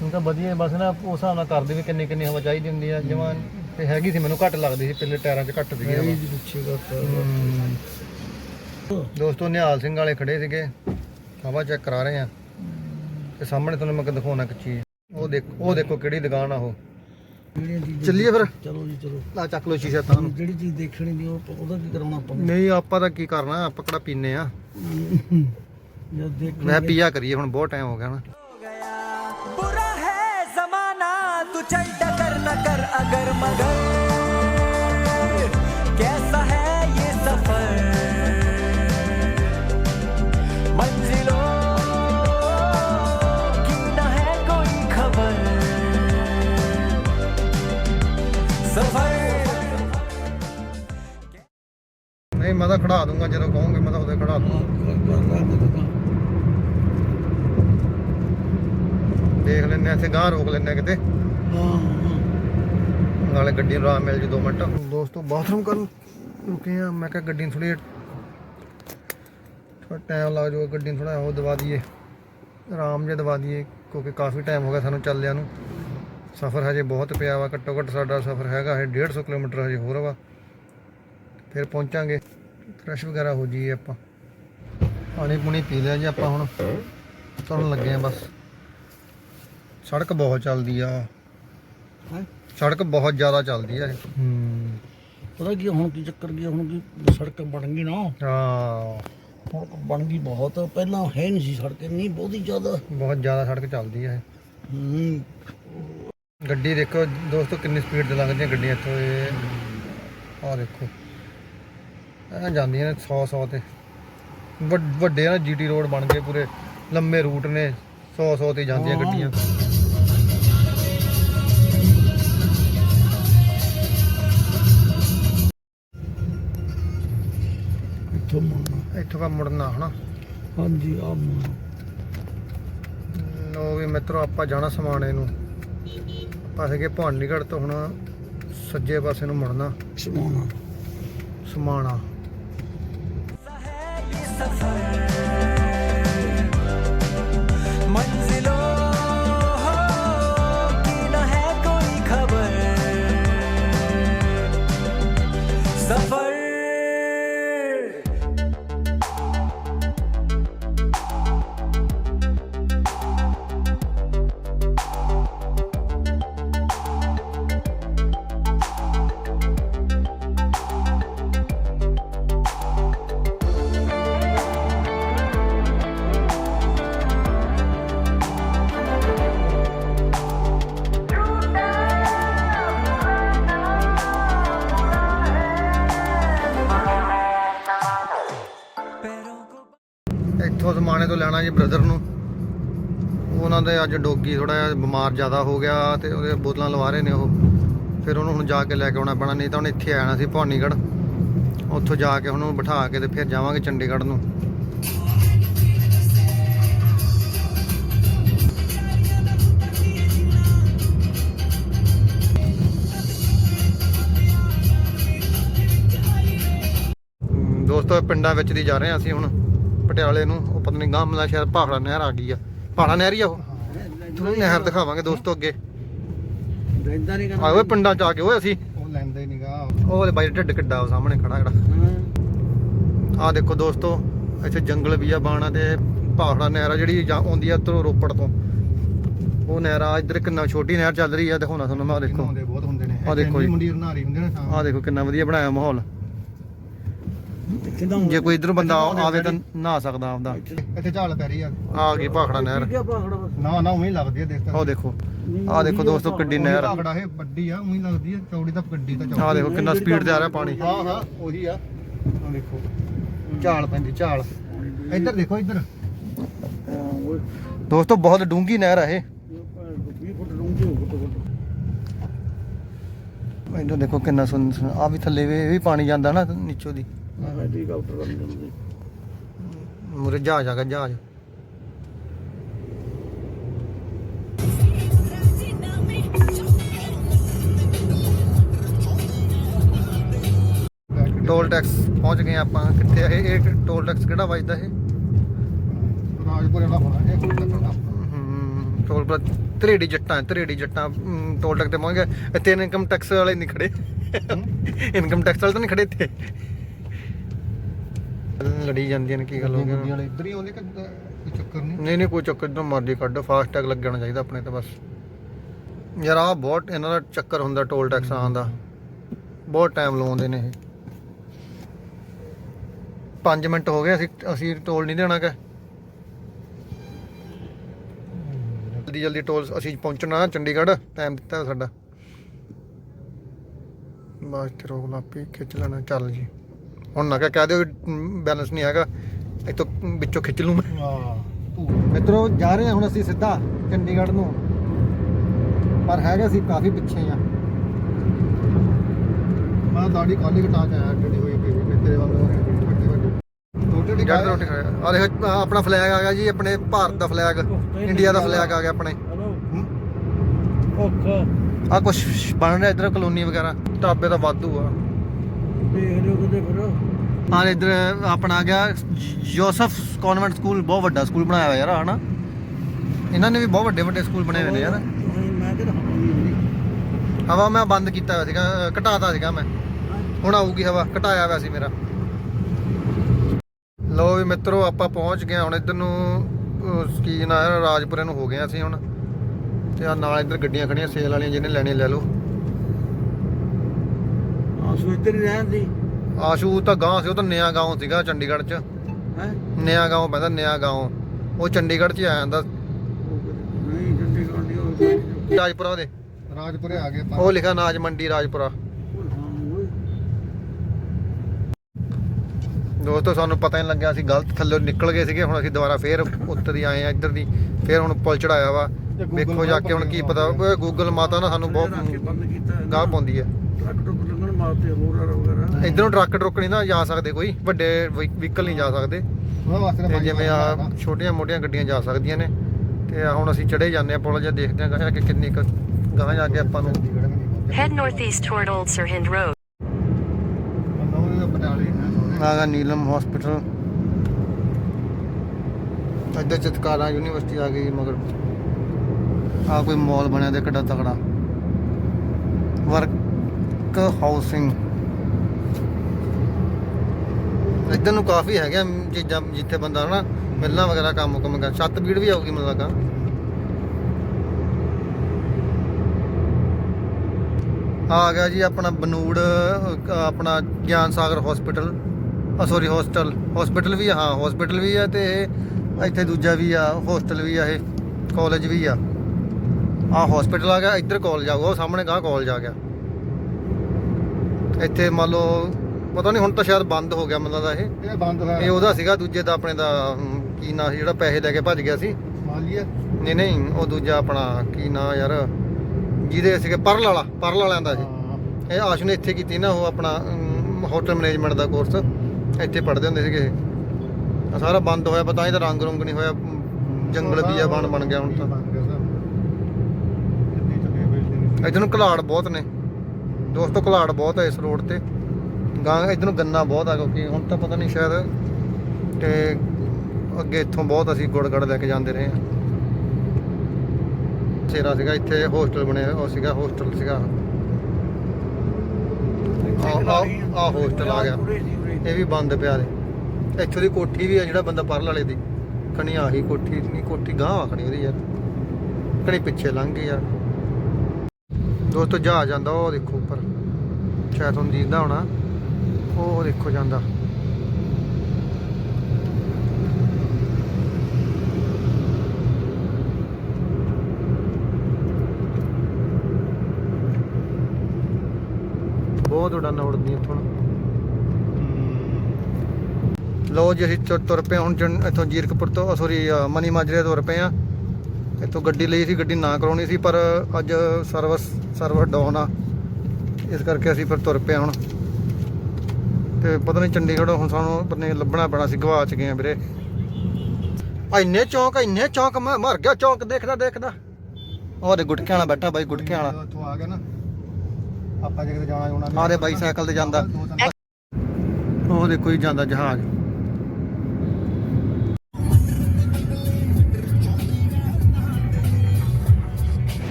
[SPEAKER 1] ਹੁਣ ਤਾਂ ਵਧੀਆ ਬਸ ਨਾ ਉਸ ਹਿਸਾਬ ਨਾਲ ਕਰਦੇ ਵੀ ਕਿੰਨੀ ਕਿੰਨੀ ਹਵਾ ਚਾਹੀਦੀ ਹੁੰਦੀ ਆ। ਜਮਾਂ ਤੇ ਹੈਗੀ ਸੀ ਮੈਨੂੰ ਘੱਟ ਲੱਗਦੀ ਸੀ ਪਹਿਲੇ ਟਾਇਰਾਂ 'ਚ ਘੱਟ ਸੀਗੀ ਹਵਾ। ਦੋਸਤੋ ਨਿਹਾਲ ਸਿੰਘ ਵਾਲੇ ਖੜੇ ਸੀਗੇ। ਹਵਾ ਚੈੱਕ ਕਰਾ ਰਹੇ ਆ। ਤੇ ਸਾਹਮਣੇ ਤੁਹਾਨੂੰ ਮੈਂ ਦਿਖਾਉਣਾ ਕਿ ਚੀਜ਼। ਉਹ ਦੇਖੋ ਉਹ ਦੇਖੋ ਕਿਹੜੀ ਦੁਕਾਨ ਆ ਉਹ। ਚੱਲੀਏ ਫਿਰ।
[SPEAKER 3] ਚਲੋ ਜੀ ਚਲੋ।
[SPEAKER 1] ਆ ਚੱਕ ਲੋ ਸ਼ੀਸ਼ਾ ਤਾਂ।
[SPEAKER 3] ਜਿਹੜੀ ਚੀਜ਼ ਦੇਖਣੀ ਨਹੀਂ ਉਹ ਉਹਦਾ ਕੀ ਕਰਾਉਣਾ ਆਪਾਂ?
[SPEAKER 1] ਨਹੀਂ ਆਪਾਂ ਤਾਂ ਕੀ ਕਰਨਾ? ਆਪਾਂ ਕਿਹੜਾ ਪੀਨੇ ਆ? ਮੈਂ ਪੀਆ ਕਰੀਏ ਹੁਣ ਬਹੁਤ ਟਾਈਮ ਹੋ ਗਿਆ ਨਾ।
[SPEAKER 4] ਬੁਰਾ ਹੈ ਜ਼ਮਾਨਾ ਤੂੰ ਚੱਲ ਟਕਰ ਨਾ ਕਰ ਅਗਰ ਮਗਰ। ਕੈਸਾ ਹੈ ਇਹ ਸਫਰ? ਮੰਜ਼ਿਲੋਂ
[SPEAKER 1] ਨਹੀਂ, ਮੈਂ ਤਾਂ ਖੜਾ ਦੂੰਗਾ ਜਦੋਂ ਕਹੋਗੇ ਮੈਂ ਤਾਂ ਉਹਦੇ ਖੜਾ ਦੂੰਗਾ ਦੇਖ ਲੈਣੇ ਇੱਥੇ ਗਾਂ ਰੋਕ ਲੈਣੇ ਕਿਤੇ। ਨਾਲੇ ਗੱਡੀ ਨੂੰ ਆਰਾਮ ਮਿਲ ਜੂ 2 ਮਿੰਟ। ਦੋਸਤੋ, ਬਾਥਰੂਮ ਕਰਨ ਰੁਕੇ ਆ ਮੈਂ ਕਿਹਾ ਗੱਡੀ ਨੂੰ ਥੋੜੀ ਥੋੜਾ ਟਾਈਮ ਲੱਗ ਜਾਊਗਾ ਗੱਡੀ ਨੂੰ ਥੋੜਾ ਉਹ ਦਵਾ ਦਈਏ। ਆਰਾਮ ਜਿਹਾ ਦਵਾ ਦਈਏ, ਕਿਉਂਕਿ ਕਾਫੀ ਟਾਈਮ ਹੋ ਗਿਆ ਸਾਨੂੰ ਚੱਲਿਆਂ ਨੂੰ। ਸਫ਼ਰ ਹਜੇ ਬਹੁਤ ਪਿਆ ਵਾ। ਘੱਟੋ ਘੱਟ ਸਾਡਾ ਸਫ਼ਰ ਹੈਗਾ ਹੈ 150 ਕਿਲੋਮੀਟਰ ਹਜੇ ਹੋਰ ਵਾ। ਫਿਰ ਪਹੁੰਚਾਂਗੇ। ਫਰੈਸ਼ ਵਗੈਰਾ ਹੋ ਜਾਈਏ ਆਪਾਂ। ਪਾਣੀ ਪੂਣੀ ਪੀ ਲਿਆ ਜੀ ਆਪਾਂ ਹੁਣ। ਤੁਰਨ ਲੱਗੇ ਆ ਬਸ। ਸੜਕ ਬਹੁਤ ਚੱਲਦੀ ਆ।
[SPEAKER 3] ਹੈਂ?
[SPEAKER 1] ਸੜਕ ਬਹੁਤ ਜ਼ਿਆਦਾ ਚੱਲਦੀ ਆ ਹੂੰ।
[SPEAKER 3] ਪਤਾ ਕੀ ਆ, ਹੁਣ ਕੀ ਚੱਕਰ ਗਿਆ ਹੁਣ ਕੀ ਸੜਕ ਬਣ ਗਈ ਨਾ।
[SPEAKER 1] ਹਾਂ।
[SPEAKER 3] ਹੁਣ ਬਣ ਗਈ ਬਹੁਤ। ਪਹਿਲਾਂ ਹੈ ਨਹੀਂ ਸੀ ਸੜਕ ਨਹੀਂ ਬਹੁਤੀ ਜ਼ਿਆਦਾ।
[SPEAKER 1] ਬਹੁਤ ਜ਼ਿਆਦਾ ਸੜਕ ਚੱਲਦੀ ਆ
[SPEAKER 3] ਹੂੰ।
[SPEAKER 1] ਗੱਡੀ ਦੇਖੋ ਦੋਸਤੋ ਕਿੰਨੀ ਸਪੀਡ ਤੇ ਲੰਘਦੀਆਂ ਗੱਡੀਆਂ ਇੱਥੋਂ ਇਹ। ਆਹ ਦੇਖੋ। ਐ ਜਾਂਦੀਆਂ ਨੇ 100 100 ਤੇ। ਵੱਡੇ ਨਾ ਜੀਟੀ ਰੋਡ ਬਣ ਗਏ ਪੂਰੇ ਲੰਮੇ ਰੂਟ ਨੇ 100 100 ਤੇ ਜਾਂਦੀਆਂ ਗੱਡੀਆਂ।
[SPEAKER 3] ਇੱਥੋਂ ਮੁੜਨਾ।
[SPEAKER 1] ਕਾ ਮੁੜਨਾ ਹਨਾ?
[SPEAKER 3] ਹਾਂਜੀ ਆ
[SPEAKER 1] ਲੋ ਵੀ ਮਿੱਤਰੋ ਆਪਾਂ ਜਾਣਾ ਸਮਾਣੇ ਨੂੰ। ਆਪਾਂ ਹੈਗੇ ਭਾਨੀਗੜ ਤੋਂ ਹੁਣ ਸੱਜੇ ਪਾਸੇ ਨੂੰ ਮੁੜਨਾ। ਸਮਾਣਾ।
[SPEAKER 4] ਸਮਾਣਾ। सफर
[SPEAKER 1] ਇੱਥੋਂ ਸਮਾਣੇ ਤੋਂ ਲੈਣਾ ਜੀ ਬ੍ਰਦਰ ਨੂੰ। ਉਹਨਾਂ ਦੇ ਅੱਜ ਡੋਗੀ ਥੋੜਾ ਜਿਹਾ ਬਿਮਾਰ ਜ਼ਿਆਦਾ ਹੋ ਗਿਆ ਤੇ ਉਹਦੇ ਬੋਤਲਾਂ ਲਵਾ ਰਹੇ ਨੇ ਉਹ। ਫਿਰ ਉਹਨੂੰ ਹੁਣ ਜਾ ਕੇ ਲੈ ਕੇ ਆਉਣਾ ਪੈਣਾ, ਨਹੀਂ ਤਾਂ ਉਹਨੇ ਇੱਥੇ ਆਣਾ ਸੀ ਭਵਾਨੀਗੜ੍ਹ। ਉੱਥੋਂ ਜਾ ਕੇ ਉਹਨੂੰ ਬਿਠਾ ਕੇ ਤੇ ਫਿਰ ਜਾਵਾਂਗੇ ਚੰਡੀਗੜ੍ਹ ਨੂੰ। ਦੋਸਤੋ, ਪਿੰਡਾਂ ਵਿੱਚ ਦੀ ਜਾ ਰਹੇ ਹਾਂ ਅਸੀਂ ਹੁਣ। ਪਟਿਆਲੇ ਨੂੰ ਉਹ ਪਤਾ ਨਹੀਂ ਗਾਮਲਾ ਸ਼ਾਇਦ ਭਾਖੜਾ ਨਹਿਰ ਆ ਗਈ ਆ। ਭਾਖੜਾ ਨਹਿਰ ਹੀ ਆ ਉਹ। ਤੁਹਾਨੂੰ ਨਹਿਰ ਦਿਖਾਵਾਂਗੇ ਦੋਸਤੋ ਅੱਗੇ।
[SPEAKER 3] ਰਹਿੰਦਾ ਨਹੀਂ
[SPEAKER 1] ਆਏ ਓਏ ਪਿੰਡਾਂ ਚ ਆ ਕੇ ਓਏ ਅਸੀਂ।
[SPEAKER 5] ਉਹ ਲੈਂਦਾ ਹੀ ਨਹੀਂਗਾ
[SPEAKER 1] ਉਹ ਵਾਲੇ ਬਾਈ ਢਿੱਡ ਕਿੱਡਾ ਉਹ ਸਾਹਮਣੇ ਖੜਾ ਖੜਾ ਆ ਦੇਖੋ ਦੋਸਤੋ ਇੱਥੇ ਜੰਗਲ ਵੀ ਆ ਬਾਣਾ ਤੇ ਭਾਖੜਾ ਨਹਿਰ ਆ ਜਿਹੜੀ ਆਉਂਦੀ ਆ ਤੋਂ ਰੋਪੜ ਤੋਂ। ਉਹ ਨਹਿਰ ਆ ਇੱਧਰ ਕਿੰਨਾ ਛੋਟੀ ਨਹਿਰ ਚੱਲ ਰਹੀ ਆ ਦਿਖਾਉਣਾ ਤੁਹਾਨੂੰ ਮੈਂ ਦੇਖੋ।
[SPEAKER 5] ਹੁੰਦੇ ਬਹੁਤ ਹੁੰਦੇ ਨੇ।
[SPEAKER 1] ਆਹ ਦੇਖੋ ਜੀ।
[SPEAKER 5] ਮੰਡੀਰ ਨਾਰੀ ਹੁੰਦੇ ਨੇ
[SPEAKER 1] ਆ ਦੇਖੋ ਕਿੰਨਾ ਵਧੀਆ ਬਣਾਇਆ ਮਾਹੌਲ। ਜੇ ਕੋਈ ਇੱਧਰ ਬੰਦਾ ਆਵੇ ਤਾਂ ਨਹਾ ਸਕਦਾ ਆਪਦਾ।
[SPEAKER 5] ਇੱਥੇ ਝਾਲ ਪੈ ਰਹੀ ਆ।
[SPEAKER 1] ਆ ਗਈ ਭਾਖੜਾ ਨਹਿਰ?
[SPEAKER 5] ਨਾ ਨਾ ਉਵੇਂ ਹੀ ਲੱਗਦੀ ਆ ਦੇਖ ਤਾਂ
[SPEAKER 1] ਉਹ ਦੇਖੋ। ਆ ਦੇਖੋ ਦੋਸਤੋ ਕਿੱਡੀ ਨਹਿਰ। ਆ
[SPEAKER 5] ਭਾਗੜਾ ਇਹ ਵੱਡੀ ਆ ਉਵੇਂ ਹੀ ਲੱਗਦੀ ਆ ਚੌੜੀ ਤਾਂ ਗੱਡੀ ਤਾਂ ਚੌੜੀ
[SPEAKER 1] ਆ ਦੇਖੋ ਕਿੰਨਾ ਸਪੀਡ ਤੇ ਆ ਰਿਹਾ ਪਾਣੀ।
[SPEAKER 5] ਹਾਂ ਹਾਂ ਉਹੀ ਆ। ਆ ਦੇਖੋ ਝਾਲ ਪੈਂਦੀ ਝਾਲ। ਇੱਧਰ ਦੇਖੋ ਇੱਧਰ।
[SPEAKER 1] ਦੋਸਤੋ ਬਹੁਤ ਡੂੰਗੀ ਨਹਿਰ ਆ ਇਹ।
[SPEAKER 3] 20 ਫੁੱਟ ਡੂੰਘੀ ਹੋਊ ਘੱਟੋ ਘੱਟ
[SPEAKER 1] ਇੱਧਰ ਦੇਖੋ ਕਿੰਨਾ ਸੁਣ ਆ ਵੀ ਥੱਲੇ ਵੀ ਪਾਣੀ ਜਾਂਦਾ ਨਾ ਨੀਚੋਂ ਦੀ।
[SPEAKER 3] ਹੈਲੀਕਾਪਟਰ ਦਾ ਨਹੀਂ
[SPEAKER 1] ਮੁਰੇ ਜਹਾਜ਼ ਆ ਗਿਆ ਜਹਾਜ਼। ਟੋਲ ਟੈਕਸ ਪਹੁੰਚ ਗਏ ਆਪਾਂ ਕਿੱਥੇ ਆ ਇਹ? ਇਹ ਟੋਲ ਟੈਕਸ ਕਿਹੜਾ ਵੱਜਦਾ ਇਹ?
[SPEAKER 5] ਰਾਜਪੁਰੇ ਦਾ ਹੋਣਾ ਇਹ ਕੋਈ ਤਾਂ
[SPEAKER 1] ਹਮ, ਟੋਲ ਪਲਾ ਤਰੇੜੀ ਜੱਟਾਂ ਤਰੇੜੀ ਜੱਟਾਂ ਟੋਲ ਟੈਕਸ ਤੇ ਪਹੁੰਚ ਗਏ। ਇੱਥੇ ਇਨਕਮ ਟੈਕਸ ਵਾਲੇ ਨਹੀਂ ਖੜੇ। ਇਨਕਮ ਟੈਕਸ ਵਾਲੇ ਤਾਂ ਨਹੀਂ ਖੜੇ ਇੱਥੇ। ਲੜੀ ਜਾਂਦੀਆਂ ਨੇ ਕੀ ਗੱਲ ਹੋ ਗਈ
[SPEAKER 5] ਵਾਲੇ ਇੱਧਰ ਹੀ ਆਉਂਦੇ ਕਿ ਕੋਈ ਚੱਕਰ ਨਹੀਂ?
[SPEAKER 1] ਨਹੀਂ ਨਹੀਂ ਕੋਈ ਚੱਕਰ ਜਦੋਂ ਮਰਜ਼ੀ ਕੱਢੋ ਫਾਸਟ ਟੈਗ ਲੱਗਣਾ ਚਾਹੀਦਾ ਆਪਣੇ ਤੇ ਬਸ। ਯਾਰ ਆ ਬਹੁਤ ਇਹਨਾਂ ਦਾ ਚੱਕਰ ਹੁੰਦਾ ਟੋਲ ਟੈਕਸ ਦਾ। ਬਹੁਤ ਟਾਈਮ ਲਵਾਉਂਦੇ ਨੇ ਇਹ। 5 ਮਿੰਟ ਹੋ ਗਏ ਅਸੀਂ ਅਸੀਂ ਟੋਲ ਨਹੀਂ ਦੇਣਾ ਕਿ ਜਲਦੀ ਜਲਦੀ ਟੋਲ ਅਸੀਂ ਪਹੁੰਚਣਾ ਚੰਡੀਗੜ੍ਹ ਟਾਈਮ ਦਿੱਤਾ ਸਾਡਾ। ਬਸ ਤੇ ਰੋਕ ਲਾ ਪੀ ਖਿੱਚ ਲੈਣਾ ਚੱਲ ਜੀ। ਹੁਣ ਨਾ ਕਹਿ ਦਿਓ ਬੈਲੈਂਸ ਨਹੀਂ ਹੈਗਾ ਇੱਥੋਂ ਵਿੱਚੋਂ ਖਿੱਚ ਲੂੰ ਮੈਂ। ਮਿੱਤਰੋ ਜਾ ਰਹੇ ਹਾਂ ਹੁਣ ਅਸੀਂ ਸਿੱਧਾ ਚੰਡੀਗੜ੍ਹ ਨੂੰ। ਪਰ ਹੈਗਾ ਸੀ ਕਾਫੀ ਪਿੱਛੇ ਆ।
[SPEAKER 5] ਮੈਂ ਦਾੜੀ ਕਾਲੀ ਕਟਾ ਕੇ ਆਇਆ ਜਿਹੜੀ ਹੋਈ ਪਈ ਸੀ ਤੇਰੇ ਵਾਂਗੂ ਵੱਡੀ ਵੱਡੀ।
[SPEAKER 1] ਜੜ ਰੋਟੀ ਖਾਇਆ ਆ ਦੇਖੋ ਆਪਣਾ ਫਲੈਗ ਆ ਗਿਆ ਜੀ ਆਪਣੇ ਭਾਰਤ ਦਾ ਫਲੈਗ ਇੰਡੀਆ ਦਾ ਫਲੈਗ ਆ ਗਿਆ ਆਪਣੇ। ਆ ਕੁਝ ਬਣ ਰਿਹਾ ਇਧਰ ਕਲੋਨੀ ਵਗੈਰਾ। ਢਾਬੇ ਤਾਂ ਵਾਧੂ ਆ।
[SPEAKER 3] ਦੇਖ ਲਿਓ ਕਿਤੇ ਫਿਰ
[SPEAKER 1] ਆ ਇਧਰ ਆਪਣਾ ਆ ਗਿਆ ਜੋਸਫ ਕਨਵੈਂਟ ਸਕੂਲ ਬਹੁਤ ਵੱਡਾ ਸਕੂਲ ਬਣਾਇਆ ਹੋਇਆ ਯਾਰ ਹਨਾ ਇਹਨਾਂ ਨੇ ਵੀ ਬਹੁਤ ਵੱਡੇ ਵੱਡੇ ਸਕੂਲ ਬਣਾਏ ਹੋਏ ਨੇ ਯਾਰ।
[SPEAKER 3] ਮੈਂ ਕਿਹਾ ਹਾਂ
[SPEAKER 1] ਹਵਾ ਮੈਂ ਬੰਦ ਕੀਤਾ ਹੋਇਆ ਸੀਗਾ ਘਟਾਤਾ ਸੀਗਾ ਮੈਂ। ਹੁਣ ਆਊਗੀ ਹਵਾ ਘਟਾਇਆ ਹੋਇਆ ਸੀ ਮੇਰਾ। ਲੋ ਵੀ ਮਿੱਤਰੋ ਆਪਾਂ ਪਹੁੰਚ ਗਏ ਹਾਂ ਹੁਣ ਇੱਧਰ ਨੂੰ ਕੀ ਨਾ ਹੈ ਰਾਜਪੁਰੇ ਨੂੰ ਹੋ ਗਏ ਹਾਂ ਅਸੀਂ ਹੁਣ। ਤੇ ਆ ਨਾਲ ਇੱਧਰ ਗੱਡੀਆਂ ਖੜੀਆਂ ਸੇਲ ਵਾਲੀਆਂ ਜਿਹਨੇ ਲੈਣੀ ਲੈ ਲਓ।
[SPEAKER 3] ਆ ਸੋ ਇੱਧਰ ਹੀ ਰਹਿਣ ਦੀ।
[SPEAKER 1] ਆਸ਼ੂ ਤਾਂ ਗਾਂਵ ਸੀ ਉਹ ਤਾਂ ਨਿਆ ਗਾਂਵ ਸੀਗਾ ਚੰਡੀਗੜ੍ਹ 'ਚ।
[SPEAKER 3] ਹੈ?
[SPEAKER 1] ਨਿਆ ਗਾਂਵ ਪੈਂਦਾ ਨਿਆ ਗਾਂਵ ਉਹ ਚੰਡੀਗੜ੍ਹ 'ਚ ਹੀ ਆ ਜਾਂਦਾ
[SPEAKER 3] ਨਹੀਂ ਚੰਡੀਗੜ੍ਹ ਦੀ ਉਹ
[SPEAKER 1] ਰਾਜਪੁਰਾ ਦੇ
[SPEAKER 5] ਰਾਜਪੁਰੇ ਆ ਗਏ
[SPEAKER 1] ਉਹ ਲਿਖਿਆ ਨਾਜ ਮੰਡੀ ਰਾਜਪੁਰਾ। ਦੋਸਤੋ ਸਾਨੂੰ ਪਤਾ ਨਹੀਂ ਲੱਗਿਆ ਅਸੀਂ ਗਲਤ ਥੱਲੇ ਨਿਕਲ ਗਏ ਸੀਗੇ ਹੁਣ ਅਸੀਂ ਦੁਬਾਰਾ ਫੇਰ ਉੱਤਰ ਦੀ ਆਏ ਆ ਇੱਧਰ ਦੀ। ਫੇਰ ਹੁਣ ਪੁਲ ਚੜਾਇਆ ਵਾ।
[SPEAKER 5] Google
[SPEAKER 1] ਵੇਖੋ ਜਾ ਕੇ ਹੁਣ ਕੀ ਪਤਾ ਗੂਗਲ ਮਾਤਾ ਨਾ ਸਾਨੂੰ ਬਹੁਤ
[SPEAKER 3] ਬੰਦ ਕੀਤਾ ਹੈ ਨਾ।
[SPEAKER 1] ਗਾਹ ਪਾਉਂਦੀ ਹੈ।
[SPEAKER 3] ਟਰੱਕ ਹੋਰ ਵਗੈਰਾ।
[SPEAKER 1] ਇਧਰੋਂ ਟਰੱਕ ਟਰੁੱਕ ਨਹੀਂ ਨਾ ਜਾ ਸਕਦੇ ਕੋਈ ਵੱਡੇ ਵਹੀਕਲ ਨਹੀਂ ਜਾ ਸਕਦੇ।
[SPEAKER 5] ਉਹਨਾਂ ਵਾਸਤੇ ਤਾਂ
[SPEAKER 1] ਤੇ
[SPEAKER 5] ਪੰਜ
[SPEAKER 1] ਜਿਵੇਂ ਆ ਛੋਟੀਆਂ ਮੋਟੀਆਂ ਗੱਡੀਆਂ ਜਾ ਸਕਦੀਆਂ ਨੇ ਤੇ ਆਹ ਹੁਣ ਅਸੀਂ ਚੜੇ ਜਾਂਦੇ ਆ ਪੁਲ ਜਿਹਾ ਦੇਖਦੇ ਆ ਗਾਹ ਜਾ ਕੇ ਕਿੰਨੀ ਕੁ ਗਾਹ ਜਾ ਕੇ ਆਪਾਂ ਨੂੰ।
[SPEAKER 5] ਚੰਡੀਗੜ੍ਹ ਵੀ ਨਹੀਂ ਪਹੁੰਚੇ
[SPEAKER 6] Head northeast toward Old Sirhind Road.
[SPEAKER 5] ਮੰਨੋ ਇਹ ਪਟਿਆਲੇ ਹੈ ਸੋਹਣੇ
[SPEAKER 1] ਆਗਾ ਨੀਲਮ ਹਸਪੀਟਲ ਇੱਧਰ ਚਤਕਾਰਾ ਯੂਨੀਵਰਸਿਟੀ ਆ ਗਈ ਮਗਰ। ਆ ਕੋਈ ਮਾਲ ਬਣਿਆ ਦੇ ਕਿੱਡਾ ਤਕੜਾ। ਵਰਕ ਹਾਊਸਿੰਗ ਇੱਧਰ ਨੂੰ ਕਾਫੀ ਹੈਗੇ ਚੀਜ਼ਾਂ ਜਿੱਥੇ ਬੰਦਾ ਹਨਾ ਮਿਲਣਾ ਵਗੈਰਾ, ਕੰਮ ਕੰਮ ਕਰ, ਛੱਤ ਬੀੜ ਵੀ ਆਊਗੀ ਮੈਨੂੰ ਲੱਗਾ ਆ ਗਿਆ ਜੀ ਆਪਣਾ ਬਨੂੜ, ਆਪਣਾ ਗਿਆਨ ਸਾਗਰ ਹਸਪੀਟਲ ਆ ਸੌਰੀ ਹੋਸਟਲ ਹਸਪੀਟਲ ਵੀ ਹਾਂ ਹਸਪੀਟਲ ਵੀ ਆ ਤੇ ਇੱਥੇ ਦੂਜਾ ਵੀ ਆ ਹੋਸਟਲ ਵੀ ਆ ਇਹ ਕਾਲਜ ਵੀ ਆ। ਆ ਹਸਪੀਟਲ ਆ ਗਿਆ, ਇੱਧਰ ਕਾਲਜ ਆਊਗਾ ਉਹ ਸਾਹਮਣੇ ਗਾਂ ਕਾਲਜ ਆ ਗਿਆ। ਇੱਥੇ ਮੰਨ ਲਓ ਪਤਾ ਨਹੀਂ ਹੁਣ ਤਾਂ ਸ਼ਾਇਦ ਬੰਦ ਹੋ ਗਿਆ ਮੈਨੂੰ ਲੱਗਦਾ ਇਹ।
[SPEAKER 5] ਇਹ ਬੰਦ ਹੋਇਆ।
[SPEAKER 1] ਇਹ ਉਹਦਾ ਸੀਗਾ ਦੂਜੇ ਦਾ ਆਪਣੇ ਦਾ ਕੀ ਨਾਂ ਸੀ ਜਿਹੜਾ ਪੈਸੇ ਲੈ ਕੇ ਭੱਜ ਗਿਆ ਸੀ।
[SPEAKER 5] ਮਾਲੀਆ?
[SPEAKER 1] ਨਹੀਂ ਨਹੀਂ ਉਹ ਦੂਜਾ ਆਪਣਾ ਕੀ ਨਾਂ ਯਾਰ ਜਿਹਦੇ ਸੀਗੇ ਪਰਲ ਵਾਲਾ ਪਰਲ ਵਾਲਿਆਂ ਦਾ ਸੀ ਇਹ ਆਸ਼ ਨੇ ਇੱਥੇ ਕੀਤੀ ਨਾ ਉਹ ਆਪਣਾ ਹੋਟਲ ਮੈਨੇਜਮੈਂਟ ਦਾ ਕੋਰਸ। ਇੱਥੇ ਪੜ੍ਹਦੇ ਹੁੰਦੇ ਸੀਗੇ ਇਹ। ਆਹ ਸਾਰਾ ਬੰਦ ਹੋਇਆ ਪਤਾ ਨਹੀਂ ਤਾਂ ਰੰਗ ਰੁੰਗ ਨਹੀਂ ਹੋਇਆ ਅਮ, ਜੰਗਲ ਵੀ ਆ ਬਣ ਬਣ ਗਿਆ ਹੁਣ ਤਾਂ। ਇੱਧਰ ਨੂੰ ਘਲਾੜ ਬਹੁਤ ਨੇ। ਦੋਸਤੋ ਘਲਾੜ ਬਹੁਤ ਹੈ ਇਸ ਰੋਡ ਤੇ। ਗਾਂ ਇੱਧਰ ਨੂੰ ਗੰਨਾ ਬਹੁਤ ਆ ਕਿਉਂਕਿ ਹੁਣ ਤਾਂ ਪਤਾ ਨਹੀਂ ਸ਼ਾਇਦ ਤੇ ਅੱਗੇ ਇੱਥੋਂ ਬਹੁਤ ਅਸੀਂ ਗੁੜ ਗੜ ਲੈ ਕੇ ਜਾਂਦੇ ਰਹੇ ਆ ਤੇਰਾ ਸੀਗਾ ਇੱਥੇ ਹੋਸਟਲ ਬਣਿਆ ਉਹ ਸੀਗਾ ਹੋਸਟਲ ਸੀਗਾ। ਆ ਆ ਹੋਸਟਲ ਆ ਗਿਆ। ਇਹ ਵੀ ਬੰਦ ਪਿਆ ਦੇ ਇੱਥੋਂ ਦੀ ਕੋਠੀ ਵੀ ਆ ਜਿਹੜਾ ਬੰਦਾ ਪਰਲ ਵਾਲੇ ਦੀ। ਕਣੀ ਆਹੀ ਕੋਠੀ ਨਹੀਂ ਕੋਠੀ ਗਾਂ ਆਖਣੀ ਉਹਦੀ ਯਾਰ। ਕਣੀ ਪਿੱਛੇ ਲੰਘ ਗਈ ਯਾਰ। ਦੋਸਤੋ ਜਹਾਜ਼ ਜਾਂਦਾ ਉਹ ਦੇਖੋ ਉੱਪਰ। ਸ਼ਾਇਦ ਤੁਹਾਨੂੰ ਦਿਖਦਾ ਹੋਣਾ, ਉਹ ਦੇਖੋ ਜਾਂਦਾ। ਬਹੁਤ ਉਡਾਨਾਂ ਉੜਦੀਆਂ ਇੱਥੋਂ। ਲੋ ਜੀ, ਅਸੀਂ ਤੁਰ- ਤੁਰ ਪਏ ਹੁਣ ਇੱਥੋਂ ਜੀਰਕਪੁਰ ਤੋਂ ਸੌਰੀ ਮਨੀ ਮਾਜਰੇ ਤੁਰ ਪਏ ਆ ਇੱਥੋਂ ਗੱਡੀ ਲਈ ਸੀ, ਗੱਡੀ ਨਾ ਕਰਾਉਣੀ ਸੀ, ਪਰ ਅੱਜ ਸਰਵਿਸ ਸਰਵਰ ਡਾਊਨ ਆ। ਇਸ ਕਰਕੇ ਅਸੀਂ ਫਿਰ ਤੁਰ ਪਏ ਹੁਣ। ਤੇ ਪਤਾ ਨਹੀਂ ਚੰਡੀਗੜ੍ਹ ਹੁਣ ਸਾਨੂੰ ਨਹੀਂ ਲੱਭਣਾ ਪੈਣਾ ਸੀ ਗਵਾਚ ਗਏ ਆ ਵੀਰੇ। ਇੰਨੇ ਚੌਂਕ ਇੰਨੇ ਚੌਂਕ ਮੈਂ ਮਰ ਗਿਆ ਚੌਂਕ ਦੇਖਦਾ ਦੇਖਦਾ। ਉਹ ਦੇ ਗੁਟਕਿਆਂ ਵਾਲਾ ਬੈਠਾ ਬਾਈ ਗੁਟਕਿਆਂ ਵਾਲਾ।
[SPEAKER 5] ਉੱਥੋਂ ਆ ਗਿਆ ਨਾ। ਆਪਾਂ ਜੇ ਜਾਣਾ ਜੁਣਾ
[SPEAKER 1] ਆਰੇ ਬਾਈ ਸਾਈਕਲ ਤੇ ਜਾਂਦਾ। ਉਹ ਦੇਖੋ ਜੀ ਜਾਂਦਾ ਜਹਾਜ਼।